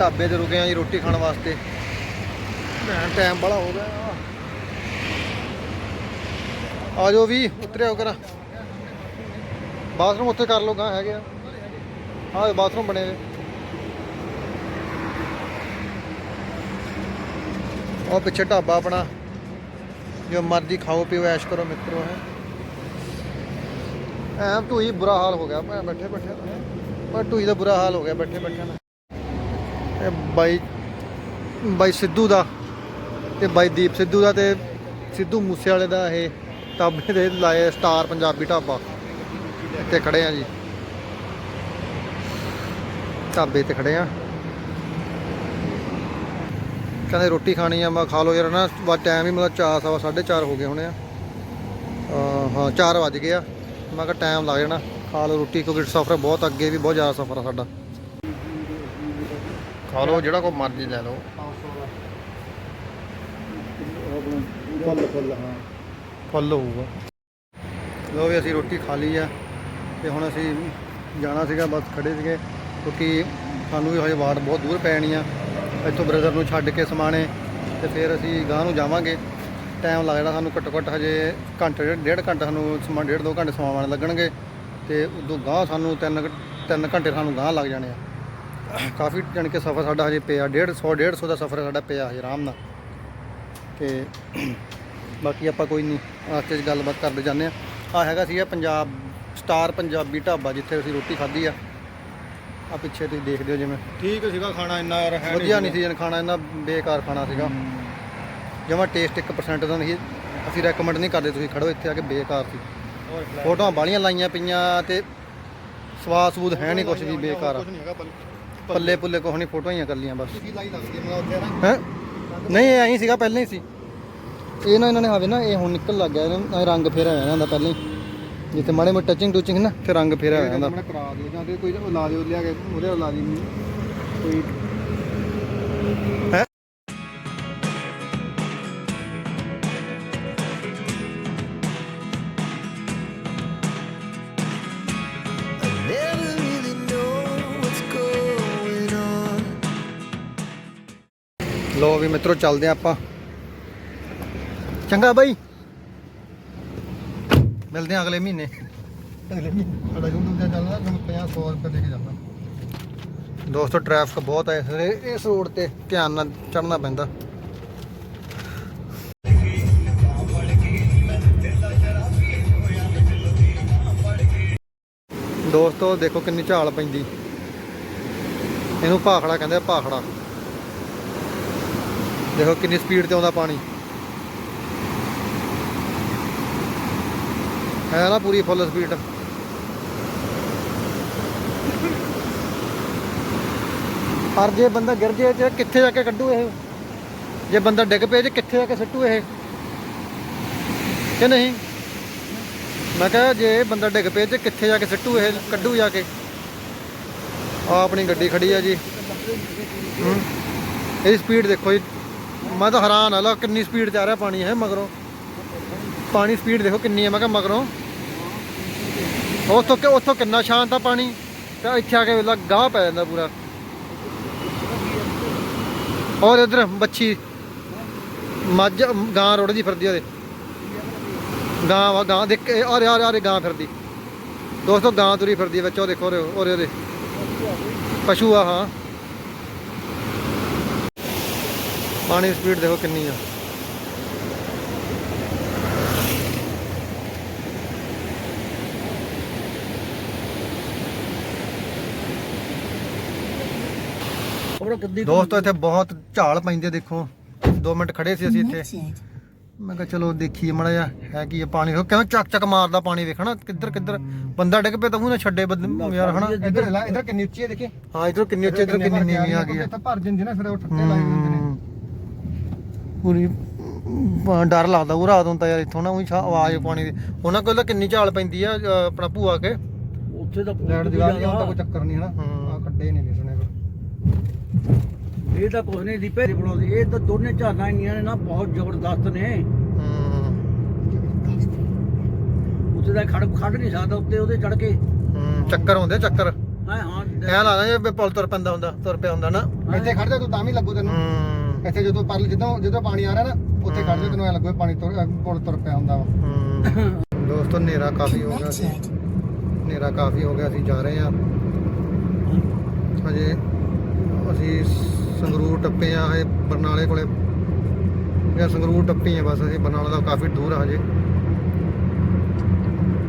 [SPEAKER 1] ਢਾਬੇ ਤੇ ਰੁਕੇ ਆ ਜੀ ਰੋਟੀ ਖਾਣ ਵਾਸਤੇ। ਟਾਈਮ ਬੜਾ ਹੋ ਗਿਆ। ਆ ਜਾਓ ਵੀ, ਉਤਰਿਆ ਕਰਾ ਬਾਥਰੂਮ ਉੱਥੇ ਕਰ ਲਓ ਗਾਂ ਹੈਗੇ ਆ। ਆਹ ਬਾਥਰੂਮ ਬਣੇ ਨੇ। ਉਹ ਪਿੱਛੇ ਢਾਬਾ ਆਪਣਾ। ਜੋ ਮਰਜ਼ੀ ਖਾਓ, ਪੀਓ, ਐਸ਼ ਕਰੋ, ਮਿੱਤਰੋ, ਹੈ। ਐਂ ਢੂਈ ਬੁਰਾ ਹਾਲ ਹੋ ਗਿਆ, ਮੈਂ ਬੈਠੇ ਬੈਠੇ ਪਰ ਢੂਈ ਦਾ ਬੁਰਾ ਹਾਲ ਹੋ ਗਿਆ, ਬੈਠੇ ਬੈਠੇ ਨਾ ਇਹ ਬਾਈ ਬਾਈ ਸਿੱਧੂ ਦਾ ਤੇ ਬਾਈ ਦੀਪ ਸਿੱਧੂ ਦਾ ਤੇ ਸਿੱਧੂ ਮੂਸੇ ਵਾਲੇ ਦਾ ਇਹ ਢਾਬੇ ਦੇ ਲਾਏ ਸਟਾਰ ਪੰਜਾਬੀ ਢਾਬਾ। ਇੱਥੇ ਖੜੇ ਆ ਜੀ। ਢਾਬੇ ਤੇ ਖੜੇ ਆ। ਕਹਿੰਦੇ ਰੋਟੀ ਖਾਣੀ ਆ, ਮੈਂ ਖਾ ਲਓ ਯਾਰ ਨਾ ਵਾ ਟਾਈਮ ਹੀ ਮਤਲਬ 4 ਸਵਾ 4:30 ਹੋ ਗਏ ਹੋਣੇ ਆ। ਹਾਂ 4 ਵਜ ਗਏ ਆ। ਮੈਂ ਕਿਹਾ ਟਾਈਮ ਲੱਗ ਜਾਣਾ, ਖਾ ਲਓ ਰੋਟੀ ਕਿਉਂਕਿ ਸਫ਼ਰ ਬਹੁਤ ਅੱਗੇ ਵੀ, ਬਹੁਤ ਜ਼ਿਆਦਾ ਸਫ਼ਰ ਆ ਸਾਡਾ। ਖਾ ਲਓ ਜਿਹੜਾ ਕੋ ਮਰਜ਼ੀ ਲੈ ਲਓ।
[SPEAKER 5] ਫੁੱਲ ਫੁੱਲ, ਹਾਂ।
[SPEAKER 1] ਫੁੱਲ ਹੋਊਗਾ। ਲੋ ਵੀ ਅਸੀਂ ਰੋਟੀ ਖਾ ਲਈ ਆ ਤੇ ਹੁਣ ਅਸੀਂ ਜਾਣਾ ਸੀਗਾ, ਬਸ ਖੜੇ ਸੀਗੇ ਕਿਉਂਕਿ ਸਾਨੂੰ ਵੀ ਹਜੇ ਵਾਟ ਬਹੁਤ ਦੂਰ ਪੈਣੀ ਆ। ਇੱਥੋਂ ਬ੍ਰਦਰ ਨੂੰ ਛੱਡ ਕੇ ਸਮਾਣੇ ਤੇ ਫਿਰ ਅਸੀਂ ਗਾਂ ਨੂੰ ਜਾਵਾਂਗੇ। ਟਾਈਮ ਲੱਗ ਜਾਣਾ ਸਾਨੂੰ ਘੱਟੋ ਘੱਟ ਹਜੇ ਘੰਟੇ, ਡੇਢ- ਡੇਢ ਘੰਟਾ ਸਾਨੂੰ ਸਮਾਂ, ਡੇਢ ਦੋ ਘੰਟੇ ਸਮਾਂ ਲੱਗਣਗੇ ਤੇ ਉਦੋਂ ਗਾਂ ਸਾਨੂੰ ਤਿੰਨ ਤਿੰਨ ਘੰਟੇ ਸਾਨੂੰ ਗਾਂ ਲੱਗ ਜਾਣੇ ਆ। ਕਾਫੀ ਜਾਣ ਕੇ ਸਫ਼ਰ ਸਾਡਾ ਹਜੇ ਪਿਆ 150 150 ਦਾ ਸਫ਼ਰ ਸਾਡਾ ਪਿਆ ਹਜੇ ਆਰਾਮ ਨਾਲ। ਤੇ ਬਾਕੀ ਆਪਾਂ ਕੋਈ ਨਹੀਂ ਰਸਤੇ 'ਚ ਗੱਲਬਾਤ ਕਰਦੇ ਜਾਂਦੇ ਆ ਆ ਹੈਗਾ ਸੀਗਾ ਪੰਜਾਬ ਸਟਾਰ ਪੰਜਾਬੀ ਢਾਬਾ ਜਿੱਥੇ ਅਸੀਂ ਰੋਟੀ ਖਾਧੀ ਆ। ਆ ਪਿੱਛੇ ਤੁਸੀਂ ਦੇਖਦੇ ਹੋ ਜਿਵੇਂ।
[SPEAKER 5] ਠੀਕ ਸੀਗਾ ਖਾਣਾ ਇੰਨਾ ਯਾਰ ਹੈ
[SPEAKER 1] ਵਧੀਆ ਨਹੀਂ ਸੀ ਜਨ ਖਾਣਾ ਇਹਨਾਂ ਬੇਕਾਰ ਖਾਣਾ ਸੀਗਾ। ਜਮਾ ਟੇਸਟ 1% ਦਾ ਨਹੀਂ। ਅਸੀਂ ਰეკਮੈਂਡ ਨਹੀਂ ਕਰਦੇ ਤੁਸੀਂ ਖੜੋ ਇੱਥੇ ਆ ਕੇ ਬੇਕਾਰ ਸੀ। ਫੋਟੋਆਂ ਬਾਲੀਆਂ ਲਾਈਆਂ ਪਈਆਂ ਤੇ ਸਵਾਦ ਸੂਦ ਹੈ ਨਹੀਂ ਕੁਝ ਵੀ ਬੇਕਾਰ। ਆ
[SPEAKER 5] ਕੁਝ ਨਹੀਂ ਹੈਗਾ ਪੱਲੇ
[SPEAKER 1] ਪੱਲੇ ਕੁਛ ਨਹੀਂ ਫੋਟੋਆਂ ਹੀ ਆ ਕੱਲੀਆਂ ਬਸ।
[SPEAKER 5] ਕੀ ਲਾਈ ਲੱਗਦੀ ਹੈ? ਮੈਂ ਉੱਥੇ ਨਾ
[SPEAKER 1] ਹੈ? ਨਹੀਂ ਇਹ ਐਂ ਸੀਗਾ ਪਹਿਲਾਂ ਹੀ ਸੀ। ਇਹ ਨਾ ਇਹਨਾਂ ਨੇ ਹਾਵੇ ਨਾ ਇਹ ਹੁਣ ਨਿਕਲ ਲੱਗ ਗਿਆ ਇਹਨਾਂ ਰੰਗ ਫੇਰਿਆ ਹੋਇਆ ਇਹਨਾਂ ਦਾ ਪਹਿਲਾਂ ਹੀ। ਜਿੱਥੇ ਮਾੜੇ ਮੋਟੇ ਟੱਚਿੰਗ ਟੂਚਿੰਗ ਨਾ ਤੇ ਰੰਗ ਫੇਰਿਆ ਹੋਇਆ ਇਹਨਾਂ ਦਾ
[SPEAKER 5] ਮੈਂ ਕਰਾ ਦਿਓ ਜਾਂ ਤੇ ਕੋਈ ਲਾ ਦਿਓ ਲਿਆ ਕੇ ਉਹਦੇ ਲਾ ਦੀ ਕੋਈ
[SPEAKER 1] ਮਿੱਤਰੋ ਚੱਲਦੇ ਆ ਆਪਾਂ। ਚੰਗਾ ਬਾਈ। ਮਿਲਦੇ ਆ ਅਗਲੇ ਮਹੀਨੇ।
[SPEAKER 5] ਅਗਲੇ ਮਹੀਨੇ। ਸਾਡਾ YouTube ਤੇ ਚੱਲਦਾ ਤੁਹਾਨੂੰ 50 100 ਰੁਪਏ ਦੇ ਕੇ ਜਾਂਦਾ।
[SPEAKER 1] ਦੋਸਤੋ ਟ੍ਰੈਫਿਕ ਬਹੁਤ ਹੈ। ਇਸ ਇਸ ਰੋਡ ਤੇ ਧਿਆਨ ਨਾਲ ਚੜਨਾ ਪੈਂਦਾ। ਦੋਸਤੋ ਦੇਖੋ ਕਿੰਨੀ ਝਾਲ ਪੈਂਦੀ। ਇਹਨੂੰ ਭਾਖੜਾ ਕਹਿੰਦੇ ਆ ਭਾਖੜਾ। ਦੇਖੋ ਕਿੰਨੀ ਸਪੀਡ ਤੇ ਆਉਂਦਾ ਪਾਣੀ। ਹੈ ਨਾ ਪੂਰੀ ਫੁੱਲ ਸਪੀਡ ਪਰ ਜੇ ਬੰਦਾ ਗਿਰ ਜੇ ਤੇ ਕਿੱਥੇ ਜਾ ਕੇ ਕੱਢੂ ਇਹ? ਜੇ ਬੰਦਾ ਡਿੱਗ ਪਏ ਤੇ ਕਿੱਥੇ ਜਾ ਕੇ ਸਿੱਟੂ ਇਹ? ਕਿ ਨਹੀਂ? ਮੈਂ ਕਿਹਾ ਜੇ ਬੰਦਾ ਡਿੱਗ ਪਏ ਤੇ ਕਿੱਥੇ ਜਾ ਕੇ ਸਿੱਟੂ ਇਹ? ਕੱਢੂ ਜਾ ਕੇ। ਆ ਆਪਣੀ ਗੱਡੀ ਖੜੀ ਆ ਜੀ। ਹੂੰ। ਇਹਦੀ ਸਪੀਡ ਦੇਖੋ ਜੀ। ਮੈਂ ਤਾਂ ਹੈਰਾਨ ਆ, ਲਾ ਕਿੰਨੀ ਸਪੀਡ 'ਚ ਆ ਰਿਹਾ ਪਾਣੀ ਹੈ ਮਗਰੋਂ। ਪਾਣੀ ਸਪੀਡ ਦੇਖੋ ਕਿੰਨੀ ਹੈ ਮੈਂ ਕਿਹਾ ਮਗਰੋਂ। ਉੱਥੋਂ ਕਿ, ਉੱਥੋਂ ਕਿੰਨਾ ਸ਼ਾਂਤ ਆ ਪਾਣੀ, ਤਾਂ ਇੱਥੇ ਆ ਕੇ ਵੇਲਾ ਗਾਹ ਪੈ ਜਾਂਦਾ ਪੂਰਾ। ਔਰ ਇਧਰ ਬੱਚੀ ਮੱਝ, ਗਾਂ ਰੋੜਦੀ ਫਿਰਦੀ ਉਹਦੇ। ਗਾਂ ਵਾ, ਗਾਂ ਦੇਖ ਕੇ ਔਰ ਯਾਰ ਯਾਰ ਗਾਂ ਫਿਰਦੀ। ਦੋਸਤੋ, ਗਾਂ ਤੁਰੀ ਫਿਰਦੀ ਹੈ ਵਿੱਚ, ਉਹ ਦੇਖੋ ਉਹਦੇ ਉਹਦੇ ਪਸ਼ੂ ਆ, ਹਾਂ। ਪਾਣੀ ਦੀ ਸਪੀਡ ਦੇਖੋ ਕਿੰਨੀ ਆ। ਦੋਸਤੋ ਇੱਥੇ ਬਹੁਤ ਝਾਲ ਪੈਂਦੀ ਹੈ ਦੇਖੋ। 2 ਮਿੰਟ ਖੜੇ ਸੀ ਅਸੀਂ ਇੱਥੇ। ਮੈਂ ਕਿਹਾ ਚਲੋ ਦੇਖੀਏ ਮੜਾ ਜਾ ਹੈ ਕੀ ਇਹ ਪਾਣੀ। ਦੇਖੋ ਕਿਵੇਂ ਚੱਕ ਚੱਕ ਮਾਰਦਾ ਪਾਣੀ ਵੇਖਣਾ ਕਿੱਧਰ ਕਿੱਧਰ ਬੰਦਾ ਡਿੱਗ ਪਿਆ ਤਾਂ ਉਹ ਨਾ ਛੱਡੇ ਬੰਦੇ ਯਾਰ ਹਨਾ?
[SPEAKER 5] ਇੱਧਰ ਇੱਧਰ ਕਿੰਨੀ ਉੱਚੀ ਹੈ ਦੇਖੀ।
[SPEAKER 1] ਹਾਂ ਇਧਰ ਕਿੰਨੀ ਉੱਚੀ ਇਧਰ ਕਿੰਨੀ ਨੀਵੀਂ ਆ। ਗਈ ਹੈ
[SPEAKER 5] ਇੱਥੇ ਭਰ ਜਾਂਦੀ ਨਾ ਫਿਰ ਉਹ ਠੱਟੇ ਲਾਏ ਹੁੰਦੇ ਨੇ।
[SPEAKER 1] ਪੂਰੀ ਡਰ ਲੱਗਦਾ ਉਹ ਰਾਤ ਹੁੰਦਾ ਯਾਰ ਇੱਥੋਂ ਨਾ ਉਹੀ ਆਵਾਜ਼ ਪਾਣੀ ਦੀ। ਉਹਨਾਂ ਕੋਲ ਤਾਂ ਕਿੰਨੀ ਝਾਲ ਪੈਂਦੀ ਆ ਅ, ਆਪਣਾ ਭੂਆ ਕੇ।
[SPEAKER 3] ਉੱਥੇ ਤਾਂ
[SPEAKER 5] ਲੈਟ ਜਗਾ ਲਿਆ ਹੁੰਦਾ ਕੋਈ ਚੱਕਰ ਨਹੀਂ ਹਨਾ।
[SPEAKER 1] ਹਮ।
[SPEAKER 5] ਆ ਖੱਡੇ ਨਹੀਂ ਦਿਸਣੇ ਫਿਰ।
[SPEAKER 3] ਇਹ ਤਾਂ ਕੁਝ ਨਹੀਂ ਦੀ ਭੇਰੀ ਬਣਾਉਂਦੀ। ਇਹ ਤਾਂ ਦੋਨੇ ਝਾਲਾਂ ਇੰਨੀਆਂ ਨੇ ਨਾ ਬਹੁਤ ਜ਼ਬਰਦਸਤ ਨੇ।
[SPEAKER 1] ਹਮ,
[SPEAKER 3] ਉੱਥੇ ਦਾ ਖੜ ਖੜ ਨਹੀਂ ਸਕਦਾ ਉੱਤੇ ਉਹਦੇ ਚੜ ਕੇ।
[SPEAKER 1] ਚੱਕਰ ਹੁੰਦੇ ਚੱਕਰ।
[SPEAKER 3] ਹਾਂ ਹਾਂ।
[SPEAKER 1] ਐ ਲੱਗਦਾ ਜਿਵੇਂ ਪੁਲ ਤੁਰ ਪੈਂਦਾ ਹੁੰਦਾ ਤੁਰ ਪਿਆ ਹੁੰਦਾ ਨਾ।
[SPEAKER 5] ਇੱਥੇ ਖੜ ਜਾ ਤੂੰ ਤਾਂ ਵੀ ਲੱਗੂ ਤੈਨੂੰ। ਇੱਥੇ ਜਦੋਂ ਪਰਲ ਜਦੋਂ ਜਦੋਂ ਪਾਣੀ ਆ ਰਿਹਾ ਨਾ ਉੱਥੇ ਖੜ ਜਾ ਤੈਨੂੰ ਐ ਲੱਗੂ ਇਹ ਪਾਣੀ ਤੁਰ ਪੁਲ ਤੁਰ ਪਿਆ ਹੁੰਦਾ ਵਾ।
[SPEAKER 1] ਦੋਸਤੋ ਹਨੇਰਾ ਕਾਫੀ ਹੋ ਗਿਆ ਸੀ। ਹਨੇਰਾ ਕਾਫੀ ਹੋ ਗਿਆ ਅਸੀਂ ਜਾ ਰਹੇ ਹਾਂ। ਹਜੇ ਅਸੀਂ ਸੰਗਰੂਰ ਟੱਪੇ ਆ ਹਜੇ ਬਰਨਾਲੇ ਕੋਲੇ। ਜਾਂ ਸੰਗਰੂਰ ਟੱਪੇ ਆ ਬਸ ਅਸੀਂ ਬਰਨਾਲਾ ਦਾ ਕਾਫੀ ਦੂਰ ਆ ਹਜੇ।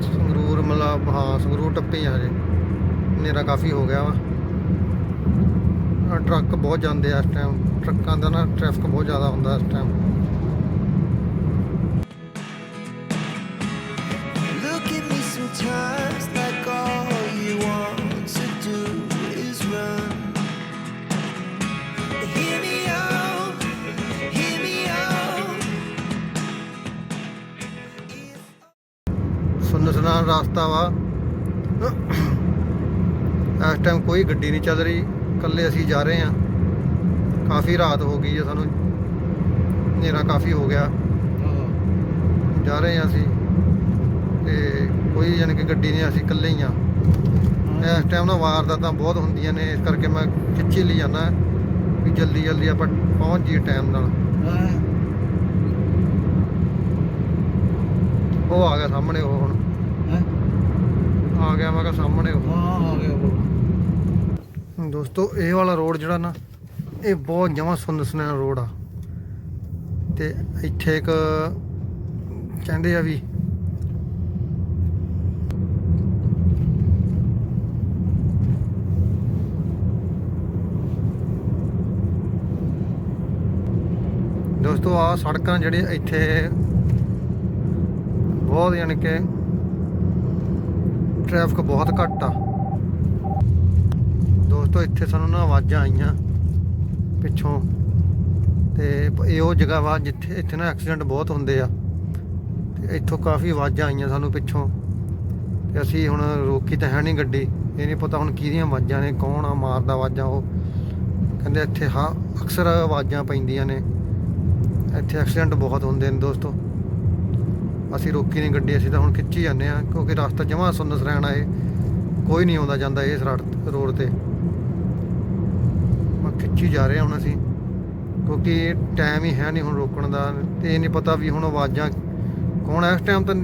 [SPEAKER 1] ਸੰਗਰੂਰ ਮਤਲਬ ਹਾਂ ਸੰਗਰੂਰ ਟੱਪੇ ਆ ਹਜੇ। ਹਨੇਰਾ ਕਾਫੀ ਹੋ ਗਿਆ ਵਾ। ਟਰੱਕ ਬਹੁਤ ਜਾਂਦੇ ਆ ਇਸ ਟਾਈਮ ਟਰੱਕਾਂ ਦਾ ਨਾ ਟ੍ਰੈਫਿਕ ਬਹੁਤ ਜ਼ਿਆਦਾ ਹੁੰਦਾ ਇਸ
[SPEAKER 7] time sometimes like all you want to do is run. Hear me out, hear me out.
[SPEAKER 1] ਸੁੰਨਸਨਾਨ ਰਸਤਾ ਵਾ ਇਸ ਟਾਈਮ ਕੋਈ ਗੱਡੀ ਨਹੀਂ ਚੱਲ ਰਹੀ ਇਕੱਲੇ ਅਸੀਂ ਜਾ ਰਹੇ ਹਾਂ। ਕਾਫੀ ਰਾਤ ਹੋ ਗਈ ਹੈ ਸਾਨੂੰ। ਹਨੇਰਾ ਕਾਫੀ ਹੋ ਗਿਆ। ਜਾ ਰਹੇ ਹਾਂ ਅਸੀਂ। ਤੇ ਕੋਈ ਯਾਨੀ ਕਿ ਗੱਡੀ ਨਹੀਂ ਅਸੀਂ ਇਕੱਲੇ ਹੀ ਆ ਇਸ ਟਾਈਮ ਨਾ ਵਾਰਦਾਤਾਂ ਬਹੁਤ ਹੁੰਦੀਆਂ ਨੇ ਇਸ ਕਰਕੇ ਮੈਂ ਖਿੱਚੀ ਲਈ ਜਾਂਦਾ। ਵੀ ਜਲਦੀ ਜਲਦੀ ਆਪਾਂ ਪਹੁੰਚ ਜਾਈਏ ਟਾਈਮ ਨਾਲ। ਉਹ ਆ ਗਿਆ ਸਾਹਮਣੇ ਉਹ ਹੁਣ।
[SPEAKER 3] ਹਾਂ?
[SPEAKER 1] ਆ ਗਿਆ ਮੈਂ ਕਿਹਾ ਸਾਹਮਣੇ ਉਹ।
[SPEAKER 3] ਹਾਂ ਆ ਗਿਆ ਬੋਲ
[SPEAKER 1] ਦੋਸਤੋ, ਇਹ ਵਾਲਾ ਰੋਡ ਜਿਹੜਾ ਨਾ, ਇਹ ਬਹੁਤ ਜਮਾਂ ਸੁੰਦਰ ਸੁਨਹਿਰਾ ਰੋਡ ਆ। ਤੇ ਇੱਥੇ ਇੱਕ ਕਹਿੰਦੇ ਆ ਵੀ ਦੋਸਤੋ ਆ ਸੜਕਾਂ ਜਿਹੜੇ ਇੱਥੇ ਬਹੁਤ ਯਾਨੀ ਕਿ ਟ੍ਰੈਫਿਕ ਬਹੁਤ ਘੱਟ ਆ। ਦੋਸਤੋ, ਇੱਥੇ ਸਾਨੂੰ ਨਾ ਆਵਾਜ਼ਾਂ ਆਈਆਂ ਪਿੱਛੋਂ। ਤੇ ਇਹ ਉਹ ਜਗ੍ਹਾ ਵਾ ਜਿੱਥੇ ਇੱਥੇ ਨਾ ਐਕਸੀਡੈਂਟ ਬਹੁਤ ਹੁੰਦੇ ਆ। ਤੇ ਇੱਥੋਂ ਕਾਫੀ ਆਵਾਜ਼ਾਂ ਆਈਆਂ ਸਾਨੂੰ ਪਿੱਛੋਂ। ਤੇ ਅਸੀਂ ਹੁਣ ਰੋਕੀ ਤਾਂ ਹੈ ਨਹੀਂ ਗੱਡੀ। ਇਹ ਨਹੀਂ ਪਤਾ ਹੁਣ ਕਿਹਦੀਆਂ ਆਵਾਜ਼ਾਂ ਨੇ, ਕੌਣ ਆ, ਮਾਰਦਾ ਆਵਾਜ਼ਾਂ ਉਹ। ਕਹਿੰਦੇ ਇੱਥੇ ਹਾਂ, ਅਕਸਰ ਆਵਾਜ਼ਾਂ ਪੈਂਦੀਆਂ ਨੇ। ਇੱਥੇ ਐਕਸੀਡੈਂਟ ਬਹੁਤ ਹੁੰਦੇ ਨੇ ਦੋਸਤੋ। ਅਸੀਂ ਰੋਕੀ ਨਹੀਂ ਗੱਡੀ, ਅਸੀਂ ਤਾਂ ਹੁਣ ਖਿੱਚੀ ਜਾਂਦੇ ਆ ਕਿਉਂਕਿ ਰਸਤਾ ਜਮਾਂ ਸੁੰਨਸ ਰਹਿਣਾ ਇਹ। ਕੋਈ ਨਹੀਂ ਆਉਂਦਾ ਜਾਂਦਾ ਇਸ ਰੋਡ ਤੇ। ਖਿੱਚੀ ਜਾ ਰਹੇ ਹੁਣ ਅਸੀਂ, ਕਿਉਂਕਿ ਟਾਈਮ ਹੀ ਹੈ ਨਹੀਂ ਹੁਣ ਰੋਕਣ ਦਾ ਤੇ ਇਹ ਨਹੀਂ ਪਤਾ ਵੀ ਹੁਣ ਆਵਾਜ਼ਾਂ ਕੌਣ ਇਸ ਟਾਈਮ ਤਾਂ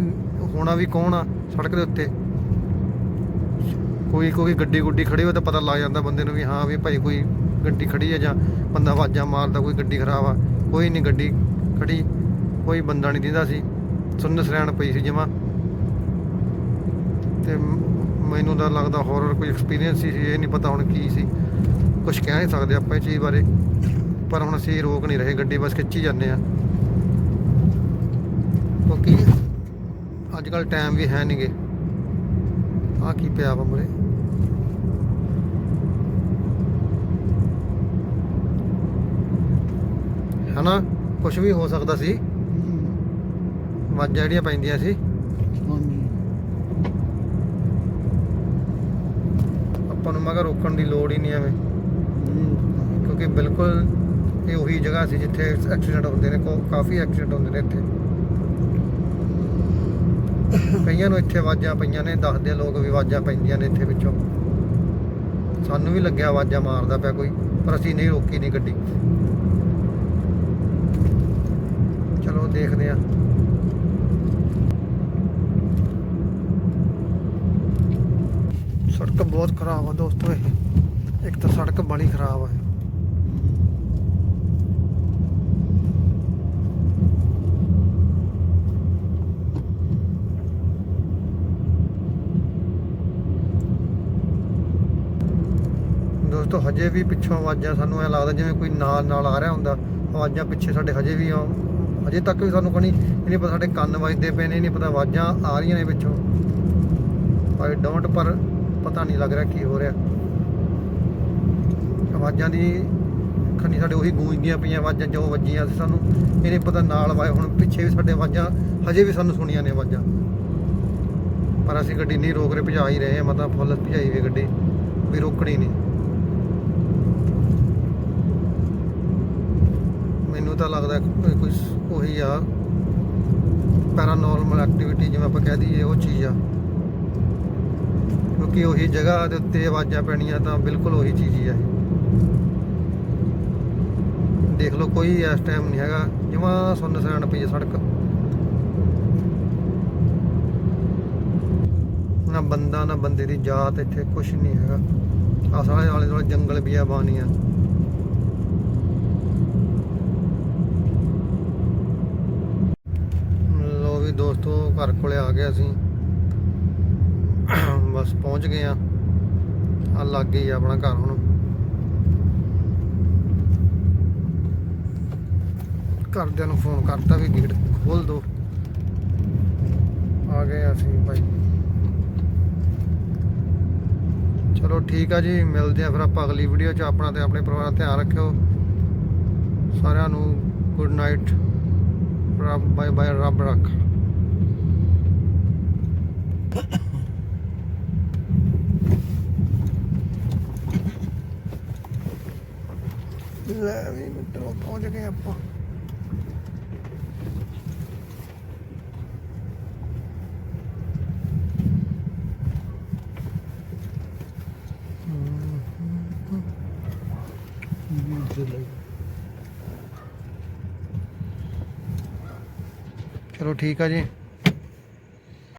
[SPEAKER 1] ਹੋਣਾ ਵੀ ਕੌਣ ਆ ਸੜਕ ਦੇ ਉੱਤੇ? ਕੋਈ ਕੋਈ ਗੱਡੀ ਗੁੱਡੀ ਖੜੀ ਹੋਵੇ ਤਾਂ ਪਤਾ ਲੱਗ ਜਾਂਦਾ ਬੰਦੇ ਨੂੰ ਵੀ ਹਾਂ ਵੀ ਭਾਈ ਕੋਈ ਗੱਡੀ ਖੜੀ ਆ ਜਾਂ ਬੰਦਾ ਆਵਾਜ਼ਾਂ ਮਾਰਦਾ ਕੋਈ ਗੱਡੀ ਖਰਾਬ ਆ। ਕੋਈ ਨਹੀਂ ਗੱਡੀ ਖੜੀ, ਕੋਈ ਬੰਦਾ ਨਹੀਂ ਦਿੰਦਾ ਸੀ। ਸੁੰਨ ਸਰੈਣ ਪਈ ਸੀ ਜਮਾ। ਤੇ ਮੈਨੂੰ ਤਾਂ ਲੱਗਦਾ ਹੌਰਰ ਕੋਈ ਐਕਸਪੀਰੀਅੰਸ ਸੀ, ਇਹ ਨਹੀਂ ਪਤਾ ਹੁਣ ਕੀ ਸੀ। ਕੁਝ ਕਹਿ ਨਹੀਂ ਸਕਦੇ ਆਪਾਂ ਇਹ ਚੀਜ਼ ਬਾਰੇ। ਪਰ ਹੁਣ ਅਸੀਂ ਰੋਕ ਨਹੀਂ ਰਹੇ, ਗੱਡੀ ਬਸ ਖਿੱਚੀ ਜਾਂਦੇ ਆ। ਕਿਉਂਕਿ ਅੱਜ ਕੱਲ ਟਾਈਮ ਵੀ ਹੈ ਨਹੀਂਗੇ ਆ ਕੀ ਪਿਆ ਵਾ ਮੁਰੇ? ਹਨਾ? ਕੁਝ ਵੀ ਹੋ ਸਕਦਾ ਸੀ। ਆਵਾਜ਼ਾਂ ਜਿਹੜੀਆਂ ਪੈਂਦੀਆਂ ਸੀ। ਆਪਾਂ ਨੂੰ ਮਗਾ ਰੋਕਣ ਦੀ ਲੋੜ ਹੀ ਨਹੀਂ ਐਵੇਂ। ਕਿਉਂਕਿ ਬਿਲਕੁਲ ਇਹ ਉਹੀ ਜਗ੍ਹਾ ਸੀ ਜਿੱਥੇ ਐਕਸੀਡੈਂਟ ਹੁੰਦੇ ਨੇ, ਕੋ- ਕਾਫੀ ਐਕਸੀਡੈਂਟ ਹੁੰਦੇ ਨੇ ਇੱਥੇ। ਕਈਆਂ ਨੂੰ ਇੱਥੇ ਆਵਾਜ਼ਾਂ ਪਈਆਂ ਨੇ, ਦੱਸਦੇ ਲੋਕ ਵੀ ਆਵਾਜ਼ਾਂ ਪੈਂਦੀਆਂ ਨੇ ਇੱਥੇ ਵਿੱਚੋਂ। ਸਾਨੂੰ ਵੀ ਲੱਗਿਆ ਆਵਾਜ਼ਾਂ ਮਾਰਦਾ ਪਿਆ ਕੋਈ, ਪਰ ਅਸੀਂ ਨਹੀਂ ਰੋਕੀ ਨਹੀਂ ਗੱਡੀ। ਚਲੋ ਦੇਖਦੇ ਆ ਸੜਕ ਬਹੁਤ ਖਰਾਬ ਆ ਦੋਸਤੋ ਇਹ। ਇੱਕ ਤਾਂ ਸੜਕ ਬੜੀ ਖਰਾਬ ਆ। ਦੋਸਤੋ ਹਜੇ ਵੀ ਪਿੱਛੋਂ ਆਵਾਜ਼ਾਂ ਸਾਨੂੰ ਐ ਲੱਗਦਾ ਜਿਵੇਂ ਕੋਈ ਨਾਲ ਨਾਲ ਆ ਰਿਹਾ ਹੁੰਦਾ। ਆਵਾਜ਼ਾਂ ਪਿੱਛੇ ਸਾਡੇ ਹਜੇ ਵੀ ਆ, ਹਜੇ ਤੱਕ ਵੀ ਸਾਨੂੰ ਕਣੀ ਇਹ ਨਹੀਂ ਪਤਾ ਸਾਡੇ ਕੰਨ ਵੱਜਦੇ ਪਏ ਨੇ ਇਹ ਨਹੀਂ ਪਤਾ ਆਵਾਜ਼ਾਂ ਆ ਰਹੀਆਂ ਨੇ ਪਿੱਛੋਂ। ਆਈ ਡੋਂਟ ਪਰ ਪਤਾ ਨਹੀਂ ਲੱਗ ਰਿਹਾ ਕੀ ਹੋ ਰਿਹਾ। ਆਵਾਜ਼ਾਂ ਦੀ ਖੰਨੀ ਸਾਡੇ ਉਹੀ ਗੂੰਜਦੀਆਂ ਪਈਆਂ, ਆਵਾਜ਼ਾਂ ਜੋ ਵੱਜੀਆਂ ਸੀ ਸਾਨੂੰ। ਇਹ ਨਹੀਂ ਪਤਾ ਨਾਲ ਵਾਏ, ਹੁਣ ਪਿੱਛੇ ਵੀ ਸਾਡੇ ਆਵਾਜ਼ਾਂ, ਹਜੇ ਵੀ ਸਾਨੂੰ ਸੁਣੀਆਂ ਨੇ ਆਵਾਜ਼ਾਂ। ਪਰ ਅਸੀਂ ਗੱਡੀ ਨਹੀਂ ਰੋਕ ਰਹੇ, ਭਜਾ ਹੀ ਰਹੇ ਹਾਂ, ਮਤਲਬ ਫੁੱਲ ਭਜਾਈ ਵੀ ਗੱਡੀ ਵੀ ਰੋਕਣੀ ਨਹੀਂ। ਪਤਾ ਲੱਗਦਾ ਕੋਈ ਉਹੀ ਆ। ਪੈਰਾਨੋਰਮਲ ਐਕਟੀਵਿਟੀ ਜਿਵੇਂ ਆਪਾਂ ਕਹਿ ਦਈਏ, ਉਹ ਚੀਜ਼ ਆ। ਕਿਉਂਕਿ ਉਹੀ ਜਗ੍ਹਾ ਦੇ ਉੱਤੇ ਆਵਾਜ਼ਾਂ ਪੈਣੀਆਂ ਤਾਂ ਬਿਲਕੁਲ ਉਹੀ ਚੀਜ਼ ਹੀ ਆ ਦੇਖ ਲਓ, ਕੋਈ ਇਸ ਟਾਈਮ ਨਹੀਂ ਹੈਗਾ। ਜਿਵੇਂ ਸੁੰਨ ਪਈ ਹੈ ਸੜਕ। ਨਾ ਬੰਦਾ, ਨਾ ਬੰਦੇ ਦੀ ਜਾਤ ਇੱਥੇ ਕੁਝ ਨਹੀਂ ਹੈਗਾ। ਆਹ ਸਾਰੇ ਆਲੇ ਦੁਆਲੇ ਜੰਗਲ ਵੀ ਆ, ਬਾਨੀਆਂ ਲੋ ਵੀ ਦੋਸਤੋ ਘਰ ਕੋਲੇ ਆ ਗਏ ਅਸੀਂ। ਬਸ ਪਹੁੰਚ ਗਏ ਆ। ਆ ਲੱਗ ਗਈ ਆ ਆਪਣਾ ਘਰ ਹੁਣ। ਘਰਦਿਆਂ ਨੂੰ ਫੋਨ ਕਰਤਾ ਵੀ ਗੇਟ ਖੋਲ ਦੋ। ਆ ਗਏ ਅਸੀਂ ਭਾਈ ਚਲੋ ਠੀਕ ਆ ਜੀ, ਮਿਲਦੇ ਆ ਫਿਰ ਆਪਾਂ ਅਗਲੀ ਵੀਡੀਓ 'ਚ। ਆਪਣਾ ਤੇ ਆਪਣੇ ਪਰਿਵਾਰ ਦਾ ਧਿਆਨ ਰੱਖਿਓ। ਸਾਰਿਆਂ ਨੂੰ ਗੁੱਡ ਨਾਈਟ ਰੱਬ ਬਾਏ ਬਾਏ, ਰੱਬ ਰੱਖ। ਲੈ ਵੀ ਮਿੱਤਰੋ ਪਹੁੰਚ ਗਏ ਆਪਾਂ। ਚਲੋ ਠੀਕ ਆ ਜੀ।